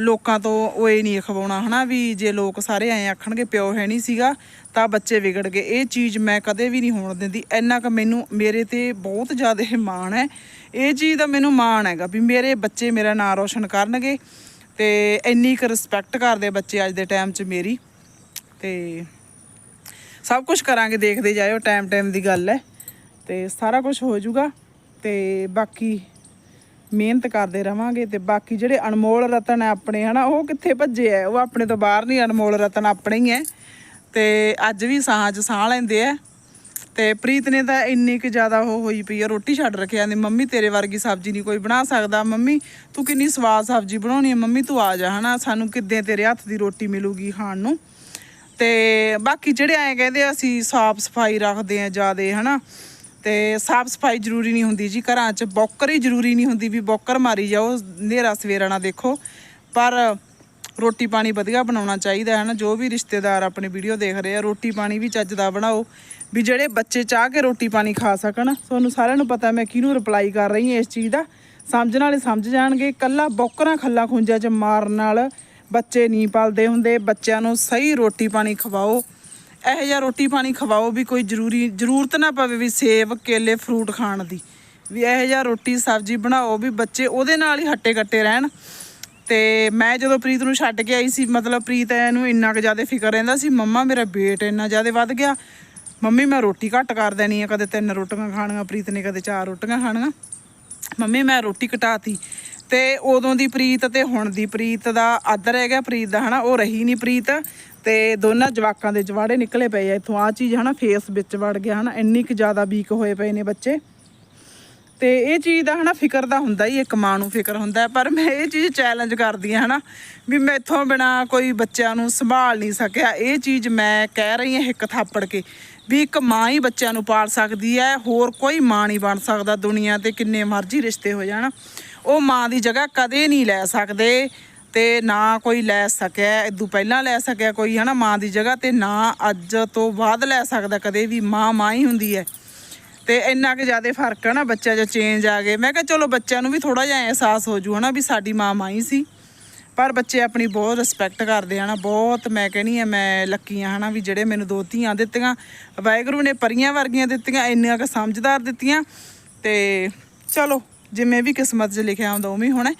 ਲੋਕਾਂ ਤੋਂ ਓਏ ਨਹੀਂ ਖਵਾਉਣਾ, ਹਨਾ? ਵੀ ਜੇ ਲੋਕ ਸਾਰੇ ਐਂ ਆਖਣਗੇ, ਪਿਓ ਹੈ ਨਹੀਂ ਸੀਗਾ, ਤਾਂ ਬੱਚੇ ਵਿਗੜ ਗਏ। ਇਹ ਚੀਜ਼ ਮੈਂ ਕਦੇ ਵੀ ਨਹੀਂ ਹੋਣ ਦਿੰਦੀ। ਇੰਨਾ ਕੁ ਮੈਨੂੰ, ਮੇਰੇ ਤੇ ਬਹੁਤ ਜ਼ਿਆਦਾ ਮਾਣ ਹੈ। ਇਹ ਚੀਜ਼ ਦਾ ਮੈਨੂੰ ਮਾਣ ਹੈਗਾ ਵੀ ਮੇਰੇ ਬੱਚੇ ਮੇਰਾ ਨਾਂ ਰੋਸ਼ਨ ਕਰਨਗੇ ਤੇ ਇੰਨੀ ਕੁ ਰਿਸਪੈਕਟ ਕਰਦੇ ਬੱਚੇ ਅੱਜ ਦੇ ਟਾਈਮ 'ਚ ਮੇਰੀ। ਤੇ ਸਭ ਕੁਝ ਕਰਾਂਗੇ, ਦੇਖਦੇ ਜਾਇਓ ਟਾਈਮ ਟਾਈਮ ਦੀ ਗੱਲ ਹੈ। ਤੇ ਸਾਰਾ ਕੁਝ ਹੋ ਜਾਊਗਾ ਤੇ ਬਾਕੀ ਮਿਹਨਤ ਕਰਦੇ ਰਵਾਂਗੇ ਤੇ ਬਾਕੀ ਜਿਹੜੇ ਅਨਮੋਲ ਰਤਨ ਹੈ ਆਪਣੇ, ਹਨਾ, ਉਹ ਕਿੱਥੇ ਭੱਜੇ ਆ ਉਹ ਆਪਣੇ ਤੋਂ ਬਾਹਰ ਨਹੀਂ, ਅਨਮੋਲ ਰਤਨ ਆਪਣੇ ਹੀ ਹੈ। ਤੇ ਅੱਜ ਵੀ ਸਾਹ 'ਚ ਸਾਹ ਲੈਂਦੇ ਆ। ਤੇ ਪ੍ਰੀਤ ਨੇ ਤਾਂ ਇੰਨੀ ਕੁ ਜ਼ਿਆਦਾ ਉਹ ਹੋਈ ਪਈ ਆ, ਰੋਟੀ ਛੱਡ ਰੱਖਿਆ ਨੇ। ਮੰਮੀ, ਤੇਰੇ ਵਰਗੀ ਸਬਜ਼ੀ ਨਹੀਂ ਕੋਈ ਬਣਾ ਸਕਦਾ। ਮੰਮੀ, ਤੂੰ ਕਿੰਨੀ ਸਵਾਦ ਸਬਜ਼ੀ ਬਣਾਉਣੀ ਹੈ? ਮੰਮੀ, ਤੂੰ ਆ ਜਾ, ਹਨਾ। ਸਾਨੂੰ ਕਿੱਦਾਂ ਤੇਰੇ ਹੱਥ ਦੀ ਰੋਟੀ ਮਿਲੂਗੀ ਖਾਣ ਨੂੰ? ਤੇ ਬਾਕੀ ਜਿਹੜੇ ਐਂ ਕਹਿੰਦੇ ਆ, ਅਸੀਂ ਸਾਫ਼ ਸਫ਼ਾਈ ਰੱਖਦੇ ਆ ਜਿਆਦੇ ਹਨਾ? ਤੇ ਸਾਫ਼ ਸਫ਼ਾਈ ਜ਼ਰੂਰੀ ਨਹੀਂ ਹੁੰਦੀ ਜੀ ਘਰਾਂ 'ਚ। ਬੌਕਰ ਹੀ ਜ਼ਰੂਰੀ ਨਹੀਂ ਹੁੰਦੀ ਵੀ ਬੌਕਰ ਮਾਰੀ ਜਾਓ ਹਨੇਰਾ ਸਵੇਰਾ ਨਾ ਦੇਖੋ। ਪਰ ਰੋਟੀ ਪਾਣੀ ਵਧੀਆ ਬਣਾਉਣਾ ਚਾਹੀਦਾ ਹੈ ਨਾ ਜੋ ਵੀ ਰਿਸ਼ਤੇਦਾਰ ਆਪਣੀ ਵੀਡੀਓ ਦੇਖ ਰਹੇ ਆ ਰੋਟੀ ਪਾਣੀ ਵੀ ਚੱਜ ਦਾ ਬਣਾਓ। ਵੀ ਜਿਹੜੇ ਬੱਚੇ ਚਾਹ ਕੇ ਰੋਟੀ ਪਾਣੀ ਖਾ ਸਕਣ ਤੁਹਾਨੂੰ ਸਾਰਿਆਂ ਨੂੰ ਪਤਾ ਮੈਂ ਕਿਹਨੂੰ ਰਿਪਲਾਈ ਕਰ ਰਹੀ ਹਾਂ ਇਸ ਚੀਜ਼ ਦਾ। ਸਮਝਣ ਵਾਲੇ ਸਮਝ ਜਾਣਗੇ। ਕੱਲਾ ਬੌਕਰਾਂ ਖੱਲਾ ਖੁੰਝਾਂ 'ਚ ਮਾਰਨ ਨਾਲ ਬੱਚੇ ਨਹੀਂ ਪਲਦੇ ਹੁੰਦੇ, ਬੱਚਿਆਂ ਨੂੰ ਸਹੀ ਰੋਟੀ ਪਾਣੀ ਖਵਾਓ। ਇਹੋ ਜਿਹਾ ਰੋਟੀ ਪਾਣੀ ਖਵਾਓ ਵੀ ਕੋਈ ਜ਼ਰੂਰੀ, ਜ਼ਰੂਰਤ ਨਾ ਪਵੇ ਵੀ ਸੇਬ, ਕੇਲੇ, ਫਰੂਟ ਖਾਣ ਦੀ। ਵੀ ਇਹੋ ਜਿਹਾ ਰੋਟੀ, ਸਬਜ਼ੀ ਬਣਾਓ ਵੀ ਬੱਚੇ ਉਹਦੇ ਨਾਲ ਹੀ ਹੱਟੇ ਕੱਟੇ ਰਹਿਣ। ਤੇ ਮੈਂ ਜਦੋਂ ਪ੍ਰੀਤ ਨੂੰ ਛੱਡ ਕੇ ਆਈ ਸੀ, ਮਤਲਬ ਪ੍ਰੀਤ ਨੂੰ ਇੰਨਾ ਕੁ ਜ਼ਿਆਦਾ ਫਿਕਰ ਰਹਿੰਦਾ ਸੀ, ਮੰਮਾ, ਮੇਰਾ weight ਇੰਨਾ ਜ਼ਿਆਦਾ ਵੱਧ ਗਿਆ। ਮੰਮੀ, ਮੈਂ ਰੋਟੀ ਘੱਟ ਕਰ ਦੇਣੀ ਆ, ਕਦੇ ਤਿੰਨ ਰੋਟੀਆਂ ਖਾਣੀਆਂ, ਪ੍ਰੀਤ ਨੇ ਕਦੇ ਚਾਰ ਰੋਟੀਆਂ ਖਾਣੀਆਂ। ਮੰਮੀ ਮੈਂ ਰੋਟੀ ਘਟਾਤੀ ਤੇ ਉਦੋਂ ਦੀ ਪ੍ਰੀਤ ਤੇ ਹੁਣ ਦੀ ਪ੍ਰੀਤ ਦਾ ਅੱਧ ਰਹਿ ਗਿਆ ਪ੍ਰੀਤ ਦਾ ਹਨਾ, ਉਹ ਰਹੀ ਨਹੀਂ ਪ੍ਰੀਤ ਤੇ ਦੋਨਾਂ ਜਵਾਕਾਂ ਦੇ ਜਵਾੜੇ ਨਿਕਲੇ ਪਏ ਆ ਇਥੋਂ। ਆ ਚੀਜ਼ ਹਨਾ ਫੇਸ ਵਿੱਚ ਵੜ ਗਿਆ ਹਨਾ, ਇੰਨੀ ਕੁ ਜ਼ਿਆਦਾ ਵੀਕ ਹੋਏ ਪਏ ਨੇ ਬੱਚੇ। ਤੇ ਇਹ ਚੀਜ਼ ਦਾ ਹਨਾ, ਫਿਕਰ ਦਾ ਹੁੰਦਾ ਹੀ, ਇੱਕ ਮਾਂ ਨੂੰ ਫਿਕਰ ਹੁੰਦਾ, ਪਰ ਮੈਂ ਇਹ ਚੀਜ਼ ਚੈਲੰਜ ਕਰਦੀ ਹਾਂ ਹਨਾ, ਵੀ ਮੈਥੋਂ ਬਿਨਾ ਕੋਈ ਬੱਚਿਆਂ ਨੂੰ ਸੰਭਾਲ ਨਹੀਂ ਸਕਿਆ। ਇਹ ਚੀਜ਼ ਮੈਂ ਕਹਿ ਰਹੀ ਹਾਂ ਇੱਕ ਥਾਪੜ ਕੇ। ਵੀ ਇੱਕ ਮਾਂ ਹੀ ਬੱਚਿਆਂ ਨੂੰ ਪਾਲ ਸਕਦੀ ਹੈ, ਹੋਰ ਕੋਈ ਮਾਂ ਨਹੀਂ ਬਣ ਸਕਦਾ ਦੁਨੀਆ ਤੇ, ਕਿੰਨੇ ਮਰਜ਼ੀ ਰਿਸ਼ਤੇ ਹੋ ਜਾਣ। ਉਹ ਮਾਂ ਦੀ ਜਗ੍ਹਾ ਕਦੇ ਨਹੀਂ ਲੈ ਸਕਦੇ ਤੇ ਨਾ ਕੋਈ ਲੈ ਸਕਿਆ ਇਦੋਂ ਪਹਿਲਾਂ ਲੈ ਸਕਿਆ ਕੋਈ, ਹਨਾ, ਮਾਂ ਦੀ ਜਗ੍ਹਾ ਤੇ ਨਾ ਅੱਜ ਤੋਂ ਬਾਅਦ ਲੈ ਸਕਦਾ ਕਦੇ ਵੀ, ਮਾਂ ਮਾਂ ਹੀ ਹੁੰਦੀ ਹੈ। ਤੇ ਇੰਨਾ ਕਿ ਜ਼ਿਆਦਾ ਫ਼ਰਕ ਹੈ ਨਾ, ਬੱਚਾ ਜੋ ਚੇਂਜ ਆ ਗਏ। ਮੈਂ ਕਿਹਾ ਚਲੋ ਬੱਚਿਆਂ ਨੂੰ ਵੀ ਥੋੜਾ ਜਿਹਾ ਅਹਿਸਾਸ ਹੋ ਜੂ, ਹਨਾ, ਵੀ ਸਾਡੀ ਮਾਂ ਮਾਂ ਹੀ ਸੀ। ਪਰ ਬੱਚੇ ਆਪਣੀ ਬਹੁਤ ਰਿਸਪੈਕਟ ਕਰਦੇ ਆ ਨਾ, ਬਹੁਤ ਮੈਂ ਕਹਿਣੀ ਆ, ਮੈਂ ਲੱਕੀ ਆ ਹਨਾ ਵੀ ਜਿਹੜੇ ਮੈਨੂੰ ਦੋ ਧੀਆਂ ਦਿੱਤੀਆਂ, ਵਾਹਿਗੁਰੂ ਨੇ ਪਰੀਆਂ ਵਰਗੀਆਂ ਦਿੱਤੀਆਂ, ਇੰਨੀਆਂ ਕੁ ਸਮਝਦਾਰ ਦਿੱਤੀਆਂ ਤੇ ਚਲੋ ਜਿਵੇਂ ਵੀ ਕਿਸਮਤ 'ਚ ਲਿਖਿਆ ਹੁੰਦਾ ਉਵੇਂ ਹੀ ਹੋਣਾ।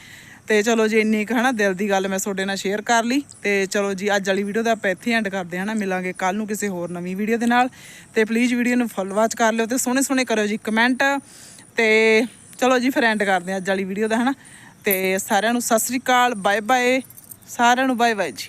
ਤੇ ਚਲੋ ਜੀ ਇੰਨੀ ਕੁ ਹਨਾ ਦਿਲ ਦੀ ਗੱਲ ਮੈਂ ਤੁਹਾਡੇ ਨਾਲ ਸ਼ੇਅਰ ਕਰ ਲਈ ਤੇ ਚਲੋ ਜੀ ਅੱਜ ਵਾਲੀ ਵੀਡੀਓ ਦਾ ਆਪਾਂ ਇੱਥੇ ਐਂਡ ਕਰਦੇ ਹਾਂ ਨਾ ਮਿਲਾਂਗੇ ਕੱਲ ਨੂੰ ਕਿਸੇ ਹੋਰ ਨਵੀਂ ਵੀਡੀਓ ਦੇ ਨਾਲ। ਤੇ ਪਲੀਜ਼ ਵੀਡੀਓ ਨੂੰ ਫੁੱਲ ਵਾਚ ਕਰ ਲਿਓ ਤੇ ਸੋਹਣੇ ਸੋਹਣੇ ਕਰਿਓ ਜੀ ਕਮੈਂਟ ਤੇ ਚਲੋ ਜੀ ਫਿਰ ਐਂਡ ਕਰਦੇ ਹਾਂ ਅੱਜ ਵਾਲੀ ਵੀਡੀਓ ਦਾ ਹਨਾ। ਤੇ ਸਾਰਿਆਂ ਨੂੰ ਸਤਿ ਸ੍ਰੀ ਅਕਾਲ ਬਾਏ ਬਾਏ ਸਾਰਿਆਂ ਨੂੰ ਬਾਏ ਬਾਏ ਜੀ।